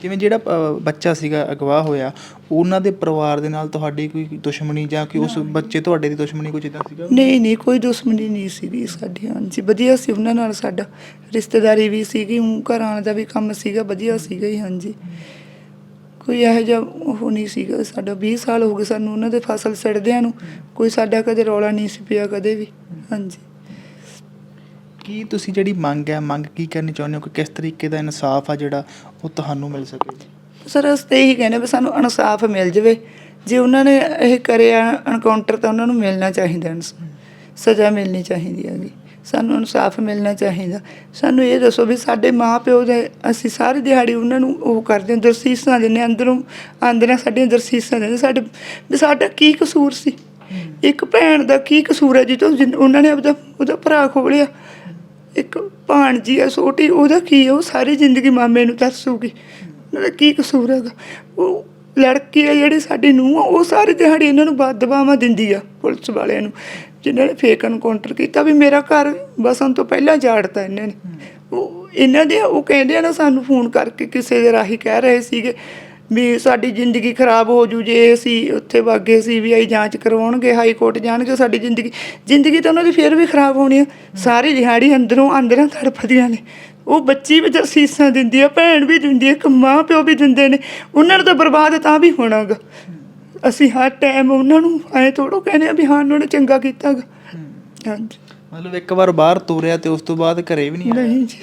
ਜਿਵੇਂ ਜਿਹੜਾ ਅ, ਬੱਚਾ ਸੀਗਾ ਅਗਵਾ ਹੋਇਆ ਉਹਨਾਂ ਦੇ ਪਰਿਵਾਰ ਦੇ ਨਾਲ ਤੁਹਾਡੀ ਕੋਈ ਦੁਸ਼ਮਣੀ ਜਾਂ ਕਿ ਉਸ ਬੱਚੇ ਤੁਹਾਡੇ ਦੀ ਦੁਸ਼ਮਣੀ ਕੁਝ ਇਦਾਂ ਸੀਗਾ? ਨਹੀਂ ਨਹੀਂ ਕੋਈ ਦੁਸ਼ਮਣੀ ਨਹੀਂ ਸੀਗੀ ਸਾਡੀ ਹਾਂਜੀ। ਵਧੀਆ ਸੀ ਉਹਨਾਂ ਨਾਲ ਸਾਡਾ। ਰਿਸ਼ਤੇਦਾਰੀ ਵੀ ਸੀਗੀ ਘਰ ਆਉਣ ਦਾ ਵੀ ਕੰਮ ਸੀਗਾ ਵਧੀਆ ਸੀਗਾ ਹੀ ਹਾਂਜੀ। ਕੋਈ ਇਹੋ ਜਿਹਾ ਉਹ ਨਹੀਂ ਸੀਗਾ। ਸਾਡਾ 20 ਸਾਲ ਹੋ ਗਏ ਸਾਨੂੰ ਉਹਨਾਂ ਦੇ ਫਸਲ ਸੜਦਿਆਂ ਨੂੰ। ਕੋਈ ਸਾਡਾ ਕਦੇ ਰੌਲਾ ਨਹੀਂ ਸੀ ਪਿਆ ਕਦੇ ਵੀ। ਹਾਂਜੀ। ਕੀ ਤੁਸੀਂ ਜਿਹੜੀ ਮੰਗ ਹੈ ਮੰਗ ਕੀ ਕਰਨੀ ਚਾਹੁੰਦੇ ਹੋ? ਕਿ ਕਿਸ ਤਰੀਕੇ ਦਾ ਇਨਸਾਫ ਆ ਜਿਹੜਾ ਉਹ ਤੁਹਾਨੂੰ ਮਿਲ ਸਕੇ? ਸਰ ਅਸੀਂ ਤਾਂ ਇਹੀ ਕਹਿੰਦੇ ਵੀ ਸਾਨੂੰ ਇਨਸਾਫ ਮਿਲ ਜਾਵੇ। ਜੇ ਉਹਨਾਂ ਨੇ ਇਹ ਕਰਿਆ ਐਨਕਾਊਂਟਰ ਤਾਂ ਉਹਨਾਂ ਨੂੰ ਮਿਲਣਾ ਚਾਹੀਦਾ। ਸਜ਼ਾ ਮਿਲਣੀ ਚਾਹੀਦੀ ਹੈਗੀ। ਸਾਨੂੰ ਇਨਸਾਫ ਮਿਲਣਾ ਚਾਹੀਦਾ। ਸਾਨੂੰ ਇਹ ਦੱਸੋ ਵੀ ਸਾਡੇ ਮਾਪਿਓ ਦੇ ਅਸੀਂ ਸਾਰੀ ਦਿਹਾੜੀ ਉਹਨਾਂ ਨੂੰ ਉਹ ਕਰਦੇ ਹਾਂ ਦਰਸੀਸਾਂ ਦਿੰਦੇ ਹਾਂ, ਅੰਦਰੋਂ ਆਂਦਰਾਂ ਸਾਡੀਆਂ ਦਰਸੀਸਾਂ ਦਿੰਦੇ। ਸਾਡੇ ਵੀ ਸਾਡਾ ਕੀ ਕਸੂਰ ਸੀ? ਇੱਕ ਭੈਣ ਦਾ ਕੀ ਕਸੂਰ ਹੈ ਜਿੱਦੋਂ ਉਹਨਾਂ ਨੇ ਆਪਦਾ ਉਹਦਾ ਭਰਾ ਖੋਲਿਆ ਇੱਕ ਭਾਣਜੀ ਆ ਛੋਟੀ ਉਹਦਾ ਕੀ ਹੈ? ਉਹ ਸਾਰੀ ਜ਼ਿੰਦਗੀ ਮਾਮੇ ਨੂੰ ਤਰਸੂਗੀ। ਉਹਨਾਂ ਦਾ ਕੀ ਕਸੂਰ ਹੈਗਾ? ਉਹ ਲੜਕੀ ਆ ਜਿਹੜੀ ਸਾਡੀ ਨੂੰਹ ਆ ਉਹ ਸਾਰੀ ਦਿਹਾੜੀ ਇਹਨਾਂ ਨੂੰ ਬਦਦੁਆਵਾਂ ਦਿੰਦੀ ਆ ਪੁਲਿਸ ਵਾਲਿਆਂ ਨੂੰ। ਜਿਨ੍ਹਾਂ ਨੇ ਫੇਕ ਐਨਕਾਊਂਟਰ ਕੀਤਾ ਵੀ ਮੇਰਾ ਘਰ ਵਸਣ ਤੋਂ ਪਹਿਲਾਂ ਜਾੜਤਾ ਇਹਨਾਂ ਨੇ। ਉਹ ਇਹਨਾਂ ਦੇ ਉਹ ਕਹਿੰਦੇ ਆ ਨਾ ਸਾਨੂੰ ਫੋਨ ਕਰਕੇ ਕਿਸੇ ਦੇ ਰਾਹੀਂ ਕਹਿ ਰਹੇ ਸੀਗੇ ਵੀ ਸਾਡੀ ਜ਼ਿੰਦਗੀ ਖਰਾਬ ਹੋ ਜੂ ਜੇ ਅਸੀਂ ਉੱਥੇ ਵਾਗੇ ਸੀਬੀਆਈ ਜਾਂਚ ਕਰਵਾਉਣਗੇ, ਹਾਈ ਕੋਰਟ ਜਾਣਗੇ ਸਾਡੀ ਜ਼ਿੰਦਗੀ। ਜ਼ਿੰਦਗੀ ਤਾਂ ਉਹਨਾਂ ਦੀ ਫਿਰ ਵੀ ਖਰਾਬ ਹੋਣੀ ਆ। ਸਾਰੀ ਦਿਹਾੜੀ ਅੰਦਰੋਂ ਅੰਦਰਾਂ ਤੜਫਦੀਆਂ ਨੇ। ਉਹ ਬੱਚੀ ਵੀ ਸੀਸਾਂ ਦਿੰਦੀ ਆ, ਭੈਣ ਵੀ ਦਿੰਦੀ ਆ, ਇੱਕ ਮਾਂ ਪਿਓ ਵੀ ਦਿੰਦੇ ਨੇ। ਉਹਨਾਂ ਨੂੰ ਤਾਂ ਬਰਬਾਦ ਤਾਂ ਵੀ ਹੋਣਾਗਾ। ਅਸੀਂ ਹਰ ਟਾਈਮ ਉਹਨਾਂ ਨੂੰ ਐ ਥੋੜੋ ਕਹਿੰਦੇ ਆ ਵੀ ਹਾਂ ਉਹਨਾਂ ਨੇ ਚੰਗਾ ਕੀਤਾਗਾ ਹਾਂਜੀ। ਮਤਲਬ ਇੱਕ ਵਾਰ ਬਾਹਰ ਤੋਰਿਆ ਤੇ ਉਸ ਤੋਂ ਬਾਅਦ ਘਰੇ ਵੀ ਨਹੀਂ ਆਇਆ। ਨਹੀਂ ਜੀ।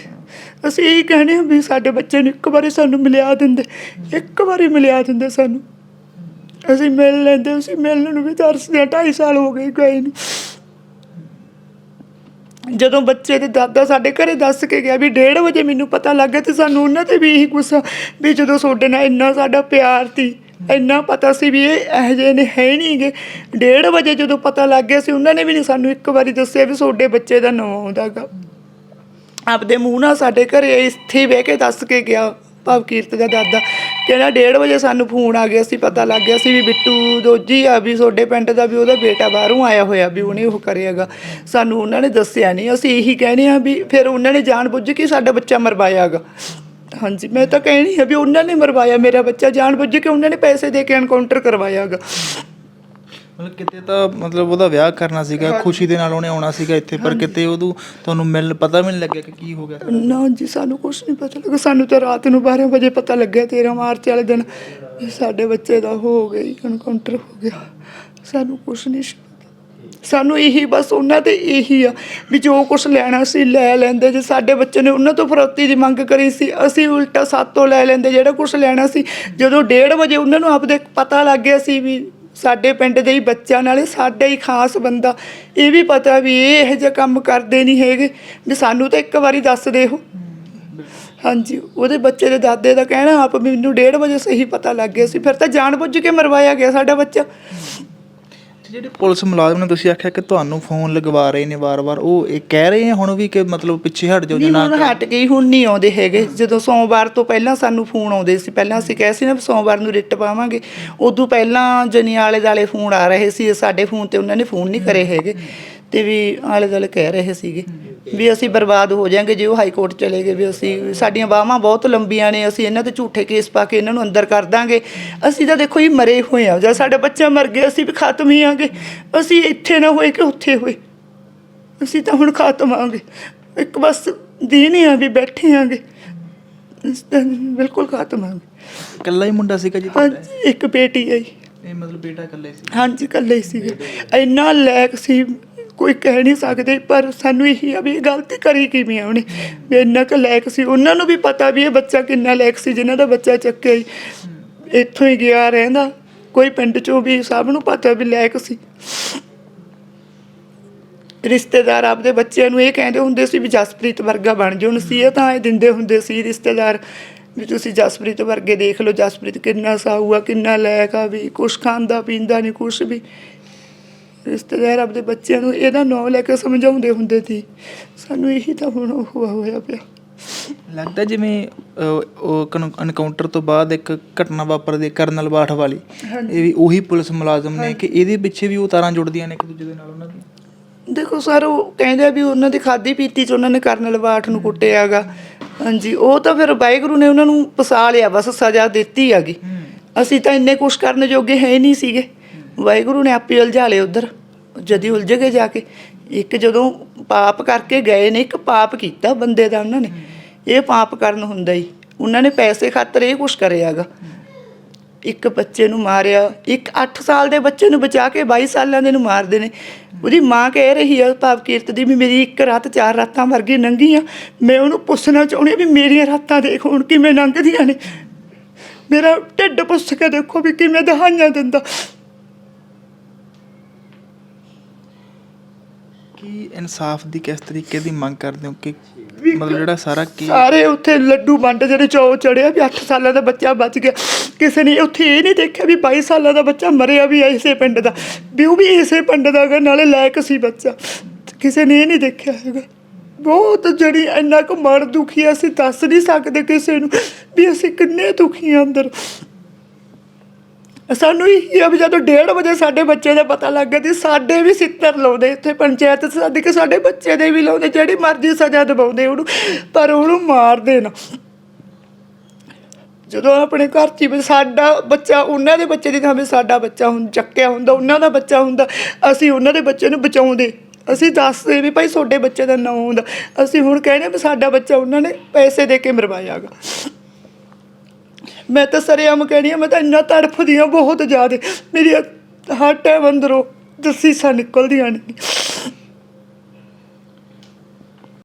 ਅਸੀਂ ਇਹੀ ਕਹਿੰਦੇ ਹਾਂ ਵੀ ਸਾਡੇ ਬੱਚੇ ਨੂੰ ਇੱਕ ਵਾਰੀ ਸਾਨੂੰ ਮਿਲਿਆ ਦਿੰਦੇ। ਇੱਕ ਵਾਰੀ ਮਿਲਿਆ ਦਿੰਦੇ ਸਾਨੂੰ। ਅਸੀਂ ਮਿਲ ਲੈਂਦੇ ਅਸੀਂ ਮਿਲਣ ਨੂੰ ਵੀ ਤਰਸਦੇ ਹਾਂ, ਢਾਈ ਸਾਲ ਹੋ ਗਏ ਗਏ ਨੂੰ। ਜਦੋਂ ਬੱਚੇ ਦੇ ਦਾਦਾ ਸਾਡੇ ਘਰੇ ਦੱਸ ਕੇ ਗਿਆ ਵੀ 1:30 ਵਜੇ ਮੈਨੂੰ ਪਤਾ ਲੱਗਾ ਤੇ ਸਾਨੂੰ ਉਹਨਾਂ ਤੇ ਵੀ ਇਹੀ ਗੁੱਸਾ ਵੀ ਜਦੋਂ ਤੁਹਾਡੇ ਨਾਲ ਇੰਨਾ ਸਾਡਾ ਪਿਆਰ ਸੀ। ਇੰਨਾ ਪਤਾ ਸੀ ਵੀ ਇਹ ਇਹੋ ਜਿਹੇ ਨੇ, ਹੈ ਨਹੀਂਗੇ। 1:30 ਵਜੇ ਜਦੋਂ ਪਤਾ ਲੱਗ ਗਿਆ ਸੀ, ਉਹਨਾਂ ਨੇ ਵੀ ਨਹੀਂ ਸਾਨੂੰ ਇੱਕ ਵਾਰੀ ਦੱਸਿਆ ਵੀ ਤੁਹਾਡੇ ਬੱਚੇ ਦਾ ਨਾਂ ਆਉਂਦਾਗਾ। ਆਪਦੇ ਮੂੰਹ ਨਾਲ ਸਾਡੇ ਘਰੇ ਇੱਥੇ ਬਹਿ ਕੇ ਦੱਸ ਕੇ ਗਿਆ ਭਾਵ ਕੀਰਤ ਦਾ ਦਾਦਾ। ਕਹਿੰਦਾ 1:30 ਵਜੇ ਸਾਨੂੰ ਫੋਨ ਆ ਗਿਆ ਸੀ, ਪਤਾ ਲੱਗ ਗਿਆ ਸੀ ਵੀ ਬਿੱਟੂ ਦੋਜੀ ਆ, ਵੀ ਤੁਹਾਡੇ ਪਿੰਡ ਦਾ, ਵੀ ਉਹਦਾ ਬੇਟਾ ਬਾਹਰੋਂ ਆਇਆ ਹੋਇਆ, ਵੀ ਉਹਨੇ ਉਹ ਕਰਿਆਗਾ ਸਾਨੂੰ ਉਹਨਾਂ ਨੇ ਦੱਸਿਆ ਨਹੀਂ ਅਸੀਂ ਇਹੀ ਕਹਿੰਦੇ ਆ ਵੀ ਫਿਰ ਉਹਨਾਂ ਨੇ ਜਾਣ ਬੁੱਝ ਕੇ ਸਾਡਾ ਬੱਚਾ ਮਰਵਾਇਆਗਾ ਹਾਂਜੀ ਮੈਂ ਤਾਂ ਕਹਿਣੀ ਆ ਵੀ ਉਹਨਾਂ ਨੇ ਮਰਵਾਇਆ ਮੇਰਾ ਬੱਚਾ ਜਾਣ ਬੁੱਝ ਕੇ ਉਹਨਾਂ ਨੇ ਪੈਸੇ ਦੇ ਕੇ ਐਨਕਾਊਂਟਰ ਕਰਵਾਇਆਗਾ। ਮਤਲਬ ਕਿਤੇ ਤਾਂ ਮਤਲਬ ਉਹਦਾ ਵਿਆਹ ਕਰਨਾ ਸੀਗਾ ਖੁਸ਼ੀ ਦੇ ਨਾਲ ਉਹਨੇ ਆਉਣਾ ਸੀਗਾ ਇੱਥੇ ਪਰ ਕਿਤੇ ਉਹਨੂੰ ਤੁਹਾਨੂੰ ਮਿਲ ਪਤਾ ਵੀ ਨਹੀਂ ਲੱਗਿਆ ਕਿ ਕੀ ਹੋ ਗਿਆ ਨਾ ਜੀ ਸਾਨੂੰ ਕੁਝ ਨਹੀਂ ਪਤਾ ਲੱਗਾ। ਸਾਨੂੰ ਤਾਂ ਰਾਤ ਨੂੰ 12 ਵਜੇ ਪਤਾ ਲੱਗਿਆ 13 ਮਾਰਚ ਵਾਲੇ ਦਿਨ ਵੀ ਸਾਡੇ ਬੱਚੇ ਦਾ ਹੋ ਗਿਆ ਐਨਕਾਊਂਟਰ ਹੋ ਗਿਆ। ਸਾਨੂੰ ਕੁਝ ਨਹੀਂ। ਸਾਨੂੰ ਇਹੀ, ਬਸ ਉਹਨਾਂ ਤੇ ਇਹੀ ਆ ਵੀ ਜੋ ਕੁਝ ਲੈਣਾ ਸੀ ਲੈ ਲੈਂਦੇ। ਜੇ ਸਾਡੇ ਬੱਚੇ ਨੇ ਉਹਨਾਂ ਤੋਂ ਫਰੋਤੀ ਦੀ ਮੰਗ ਕਰੀ ਸੀ, ਅਸੀਂ ਉਲਟਾ ਸਾਤੋਂ ਲੈ ਲੈਂਦੇ। ਜਿਹੜਾ ਕੁਝ ਲੈਣਾ ਸੀ, ਜਦੋਂ 1:30 ਵਜੇ ਉਹਨਾਂ ਨੂੰ ਆਪਦੇ ਪਤਾ ਲੱਗ ਗਿਆ ਸੀ ਵੀ ਸਾਡੇ ਪਿੰਡ ਦੇ ਹੀ ਬੱਚਿਆਂ ਨਾਲੇ ਸਾਡਾ ਹੀ ਖਾਸ ਬੰਦਾ, ਇਹ ਵੀ ਪਤਾ ਵੀ ਇਹ ਇਹੋ ਜਿਹਾ ਕੰਮ ਕਰਦੇ ਨਹੀਂ ਹੈਗੇ। ਵੀ ਸਾਨੂੰ ਤਾਂ ਇੱਕ ਵਾਰੀ ਦੱਸ ਦੇ ਉਹ। ਹਾਂਜੀ, ਉਹਦੇ ਬੱਚੇ ਦੇ ਦਾਦੇ ਦਾ ਕਹਿਣਾ, ਆਪ ਮੈਨੂੰ 1:30 ਵਜੇ ਸਹੀ ਪਤਾ ਲੱਗ ਗਿਆ ਸੀ। ਫਿਰ ਤਾਂ ਜਾਣ ਬੁੱਝ ਕੇ ਮਰਵਾਇਆ ਗਿਆ ਸਾਡਾ ਬੱਚਾ। ਜਿਹੜੇ ਪੁਲਿਸ ਮੁਲਾਜ਼ਮ ਨੇ ਤੁਸੀਂ ਆਖਿਆ ਕਿ ਤੁਹਾਨੂੰ ਫੋਨ ਲਗਵਾ ਰਹੇ ਨੇ ਵਾਰ-ਵਾਰ ਉਹ ਇਹ ਕਹਿ ਰਹੇ ਹੁਣ ਵੀ ਕਿ ਮਤਲਬ ਪਿੱਛੇ ਹਟ ਜਾਓ ਨਹੀਂ ਜਾਂ ਨਾ ਹੁਣ ਹਟ ਗਈ ਹੁਣ ਨਹੀਂ ਆਉਂਦੇ ਹੈਗੇ। ਜਦੋਂ ਸੋਮਵਾਰ ਤੋਂ ਪਹਿਲਾਂ ਸਾਨੂੰ ਫੋਨ ਆਉਂਦੇ ਸੀ ਪਹਿਲਾਂ ਅਸੀਂ ਕਹੇ ਸੀ ਨਾ ਸੋਮਵਾਰ ਨੂੰ ਰਿਟ ਪਾਵਾਂਗੇ। ਉਦੋਂ ਪਹਿਲਾਂ ਜਨੀ ਆਲੇ ਦਾਲੇ ਫੋਨ ਆ ਰਹੇ ਸੀ ਸਾਡੇ ਫੋਨ ਤੇ ਉਹਨਾਂ ਨੇ ਫੋਨ ਨਹੀਂ ਕਰੇ ਹੈਗੇ। ਤੇ ਵੀ ਆਲੇ ਦਾਲੇ ਕਹਿ ਰਹੇ ਸੀਗੇ। ਵੀ ਅਸੀਂ ਬਰਬਾਦ ਹੋ ਜਾਾਂਗੇ ਜੇ ਉਹ ਹਾਈ ਕੋਰਟ ਚਲੇ ਗਏ ਵੀ ਅਸੀਂ ਸਾਡੀਆਂ ਬਾਹਾਂ ਬਹੁਤ ਲੰਬੀਆਂ ਨੇ ਅਸੀਂ ਇਹਨਾਂ ਤੇ ਝੂਠੇ ਕੇਸ ਪਾ ਕੇ ਇਹਨਾਂ ਨੂੰ ਅੰਦਰ ਕਰ ਦਾਂਗੇ। ਅਸੀਂ ਤਾਂ ਦੇਖੋ ਜੀ ਮਰੇ ਹੋਏ ਆ ਜਦ ਸਾਡਾ ਬੱਚਾ ਮਰ ਗਿਆ ਅਸੀਂ ਵੀ ਖਤਮ ਹੀ ਆਂਗੇ। ਅਸੀਂ ਇੱਥੇ ਨਾ ਹੋਏ ਕਿ ਉੱਥੇ ਹੋਏ। ਅਸੀਂ ਤਾਂ ਹੁਣ ਖਾਤਮ ਆਂਗੇ। ਇੱਕ ਬਸ ਦੀਨ ਹੀ ਆ ਵੀ ਬੈਠੇ ਆਂਗੇ। ਬਿਲਕੁਲ ਖਾਤਮ ਆਂਗੇ। ਇਕੱਲਾ ਹੀ ਮੁੰਡਾ ਸੀਗਾ ਜੀ? ਹਾਂਜੀ ਇੱਕ ਬੇਟੀ ਜੀ। ਇਹ ਮਤਲਬ ਬੇਟਾ ਇਕੱਲਾ ਹੀ ਸੀ? ਹਾਂਜੀ ਇਕੱਲੇ ਹੀ ਸੀਗੇ। ਇੰਨਾ ਲੈਕ ਸੀ ਕੋਈ ਕਹਿ ਨਹੀਂ ਸਕਦੇ, ਪਰ ਸਾਨੂੰ ਇਹੀ ਆ ਵੀ ਇਹ ਗਲਤੀ ਕਰੀ ਕਿਵੇਂ ਆ ਉਹਨੇ? ਵੀ ਇੰਨਾ ਕੁ ਲਾਇਕ ਸੀ। ਉਹਨਾਂ ਨੂੰ ਵੀ ਪਤਾ ਵੀ ਇਹ ਬੱਚਾ ਕਿੰਨਾ ਲੈਕ ਸੀ, ਜਿਨ੍ਹਾਂ ਦਾ ਬੱਚਾ ਚੱਕਿਆ ਸੀ ਇੱਥੋਂ ਹੀ ਗਿਆ ਰਹਿੰਦਾ। ਕੋਈ ਪਿੰਡ ਚੋਂ ਵੀ ਸਭ ਨੂੰ ਪਤਾ ਵੀ ਲੈਕ ਸੀ। ਰਿਸ਼ਤੇਦਾਰ ਆਪਦੇ ਬੱਚਿਆਂ ਨੂੰ ਇਹ ਕਹਿੰਦੇ ਹੁੰਦੇ ਸੀ ਵੀ ਜਸਪ੍ਰੀਤ ਵਰਗਾ ਬਣ ਜਾਓ ਇਹ ਤਾਂ ਇਹ ਦਿੰਦੇ ਹੁੰਦੇ ਸੀ ਰਿਸ਼ਤੇਦਾਰ ਵੀ ਤੁਸੀਂ ਜਸਪ੍ਰੀਤ ਵਰਗੇ ਦੇਖ ਲਓ, ਜਸਪ੍ਰੀਤ ਕਿੰਨਾ ਸਾਊ ਆ, ਕਿੰਨਾ ਲਾਇਕ ਆ ਵੀ, ਕੁਛ ਖਾਂਦਾ ਪੀਂਦਾ ਨਹੀਂ ਕੁਛ ਵੀ। ਰਿਸ਼ਤੇਦਾਰ ਆਪਦੇ ਬੱਚਿਆਂ ਨੂੰ ਇਹਦਾ ਨਾਂ ਲੈ ਕੇ ਸਮਝਾਉਂਦੇ ਹੁੰਦੇ ਸੀ। ਸਾਨੂੰ ਇਹੀ ਤਾਂ ਹੁਣ ਉਹ ਹੋਇਆ ਪਿਆ। ਲੱਗਦਾ ਜਿਵੇਂ ਅਹ, ਉਹ ਐਨਕਾਊਂਟਰ ਤੋਂ ਬਾਅਦ ਇੱਕ ਘਟਨਾ ਵਾਪਰਦੀ ਹੈ ਕਰਨਲ ਬਾਠ ਵਾਲੀ। ਇਹ ਵੀ ਉਹੀ ਪੁਲਿਸ ਮੁਲਾਜ਼ਮ ਨੇ ਕਿ ਇਹਦੇ ਪਿੱਛੇ ਵੀ ਉਹ ਤਾਰਾਂ ਜੁੜਦੀਆਂ ਨੇ ਇੱਕ ਦੂਜੇ ਦੇ ਨਾਲ ਉਹਨਾਂ ਦੀਆਂ? ਦੇਖੋ ਸਰ ਉਹ ਕਹਿੰਦੇ ਆ ਵੀ ਉਹਨਾਂ ਦੀ ਖਾਦੀ ਪੀਤੀ ਚ ਉਹਨਾਂ ਨੇ ਕਰਨਲ ਬਾਠ ਨੂੰ ਕੁੱਟਿਆਗਾ ਹਾਂਜੀ ਉਹ ਤਾਂ ਫਿਰ ਵਾਹਿਗੁਰੂ ਨੇ ਉਹਨਾਂ ਨੂੰ ਫਸਾ ਲਿਆ ਬਸ ਸਜ਼ਾ ਦਿੱਤੀ ਹੈਗੀ। ਅਸੀਂ ਤਾਂ ਇੰਨੇ ਕੁਛ ਕਰਨ ਜੋਗੇ ਹੀ ਨਹੀਂ ਸੀਗੇ। ਵਾਹਿਗੁਰੂ ਨੇ ਆਪੇ ਉਲਝਾ ਲਏ ਉਧਰ। ਜਦੀ ਉਲਝ ਗਏ ਜਾ ਕੇ। ਇੱਕ ਜਦੋਂ ਪਾਪ ਕਰਕੇ ਗਏ ਨੇ, ਇੱਕ ਪਾਪ ਕੀਤਾ ਬੰਦੇ ਦਾ ਉਹਨਾਂ ਨੇ। ਇਹ ਪਾਪ ਕਰਨ ਹੁੰਦਾ ਹੀ। ਉਹਨਾਂ ਨੇ ਪੈਸੇ ਖਾਤਰ ਇਹ ਕੁਛ ਕਰਿਆਗਾ ਇੱਕ ਬੱਚੇ ਨੂੰ ਮਾਰਿਆ। ਇੱਕ 8 ਸਾਲ ਦੇ ਬੱਚੇ ਨੂੰ ਬਚਾ ਕੇ 22 ਸਾਲਾਂ ਦੇ ਨੂੰ ਮਾਰਦੇ ਨੇ। ਉਹਦੀ ਮਾਂ ਕਹਿ ਰਹੀ ਆ ਭਾਵ ਕੀਰਤ ਦੀ ਵੀ ਮੇਰੀ ਇੱਕ ਰਾਤ ਚਾਰ ਰਾਤਾਂ ਵਰਗੀ ਲੰਘੀਆਂ ਮੈਂ ਉਹਨੂੰ ਪੁੱਛਣਾ ਚਾਹੁੰਦੀ ਹਾਂ ਵੀ ਮੇਰੀਆਂ ਰਾਤਾਂ ਦੇਖ ਹੁਣ ਕਿਵੇਂ ਲੰਘਦੀਆਂ ਨੇ। ਮੇਰਾ ਢਿੱਡ ਪੁੱਛ ਕੇ ਦੇਖੋ ਵੀ ਕਿਵੇਂ ਦਹਾਈਆਂ ਦਿੰਦਾ। ਕੀ ਇਨਸਾਫ ਦੀ ਕਿਸ ਤਰੀਕੇ ਦੀ ਮੰਗ ਕਰਦੇ ਹੋ ਕਿ ਮਤਲਬ ਜਿਹੜਾ ਸਾਰਾ ਕੀ ਸਾਰੇ ਉੱਥੇ ਲੱਡੂ ਵੰਡ ਜਿਹੜੇ ਚੌ ਚੜਿਆ ਵੀ 8 ਸਾਲਾਂ ਦਾ ਬੱਚਾ ਬਚ ਗਿਆ। ਕਿਸੇ ਨੇ ਉੱਥੇ ਇਹ ਨਹੀਂ ਦੇਖਿਆ ਵੀ 22 ਸਾਲਾਂ ਦਾ ਬੱਚਾ ਮਰਿਆ ਵੀ ਇਸੇ ਪਿੰਡ ਦਾ। ਵੀ ਉਹ ਵੀ ਇਸੇ ਪਿੰਡ ਦਾ ਹੈਗਾ ਨਾਲੇ ਲਾਇਕ ਸੀ ਬੱਚਾ। ਕਿਸੇ ਨੇ ਇਹ ਨਹੀਂ ਦੇਖਿਆ ਹੈਗਾ। ਬਹੁਤ ਜਿਹੜੀ ਇੰਨਾ ਕੁ ਮਨ ਦੁਖੀ ਅਸੀਂ ਦੱਸ ਨਹੀਂ ਸਕਦੇ ਕਿਸੇ ਨੂੰ ਵੀ ਅਸੀਂ ਕਿੰਨੇ ਦੁਖੀ ਆ ਅੰਦਰ। ਸਾਨੂੰ ਇਹ ਆ ਵੀ ਜਦੋਂ 1:30 ਵਜੇ ਸਾਡੇ ਬੱਚੇ ਦਾ ਪਤਾ ਲੱਗ ਗਿਆ ਤੇ ਸਾਡੇ ਵੀ ਸਿੱਤਰ ਲਾਉਂਦੇ ਇੱਥੇ ਪੰਚਾਇਤ ਸੱਦ ਕਿ ਸਾਡੇ ਬੱਚੇ ਦੇ ਵੀ ਲਾਉਂਦੇ, ਜਿਹੜੀ ਮਰਜ਼ੀ ਸਜ਼ਾ ਦਿਵਾਉਂਦੇ ਉਹਨੂੰ, ਪਰ ਉਹਨੂੰ ਮਾਰਦੇ ਨਾ ਜਦੋਂ ਆਪਣੇ ਘਰ 'ਚ ਹੀ ਵੀ ਸਾਡਾ ਬੱਚਾ, ਉਹਨਾਂ ਦੇ ਬੱਚੇ ਦੀ ਥਾਂ ਵੀ ਸਾਡਾ ਬੱਚਾ ਹੁਣ ਚੱਕਿਆ ਹੁੰਦਾ, ਉਹਨਾਂ ਦਾ ਬੱਚਾ ਹੁੰਦਾ, ਅਸੀਂ ਉਹਨਾਂ ਦੇ ਬੱਚੇ ਨੂੰ ਬਚਾਉਂਦੇ। ਅਸੀਂ ਦੱਸਦੇ ਵੀ ਭਾਈ ਤੁਹਾਡੇ ਬੱਚੇ ਦਾ ਨਾਂ ਹੁੰਦਾ। ਅਸੀਂ ਹੁਣ ਕਹਿੰਦੇ ਵੀ ਸਾਡਾ ਬੱਚਾ ਉਹਨਾਂ ਨੇ ਪੈਸੇ ਦੇ ਕੇ ਮਰਵਾਇਆਗਾ। ਮੈਂ ਤਾਂ ਸਰੇਆਮ ਕਹਿਣੀ ਆ, ਮੈਂ ਤਾਂ ਇੰਨਾ ਤੜਫਦੀ ਆ ਬਹੁਤ ਜ਼ਿਆਦਾ। ਮੇਰੀ ਹਰ ਟਾਈਮ ਅੰਦਰੋਂ ਦਸੀਸਾਂ ਨਿਕਲਦੀਆਂ ਨੇ।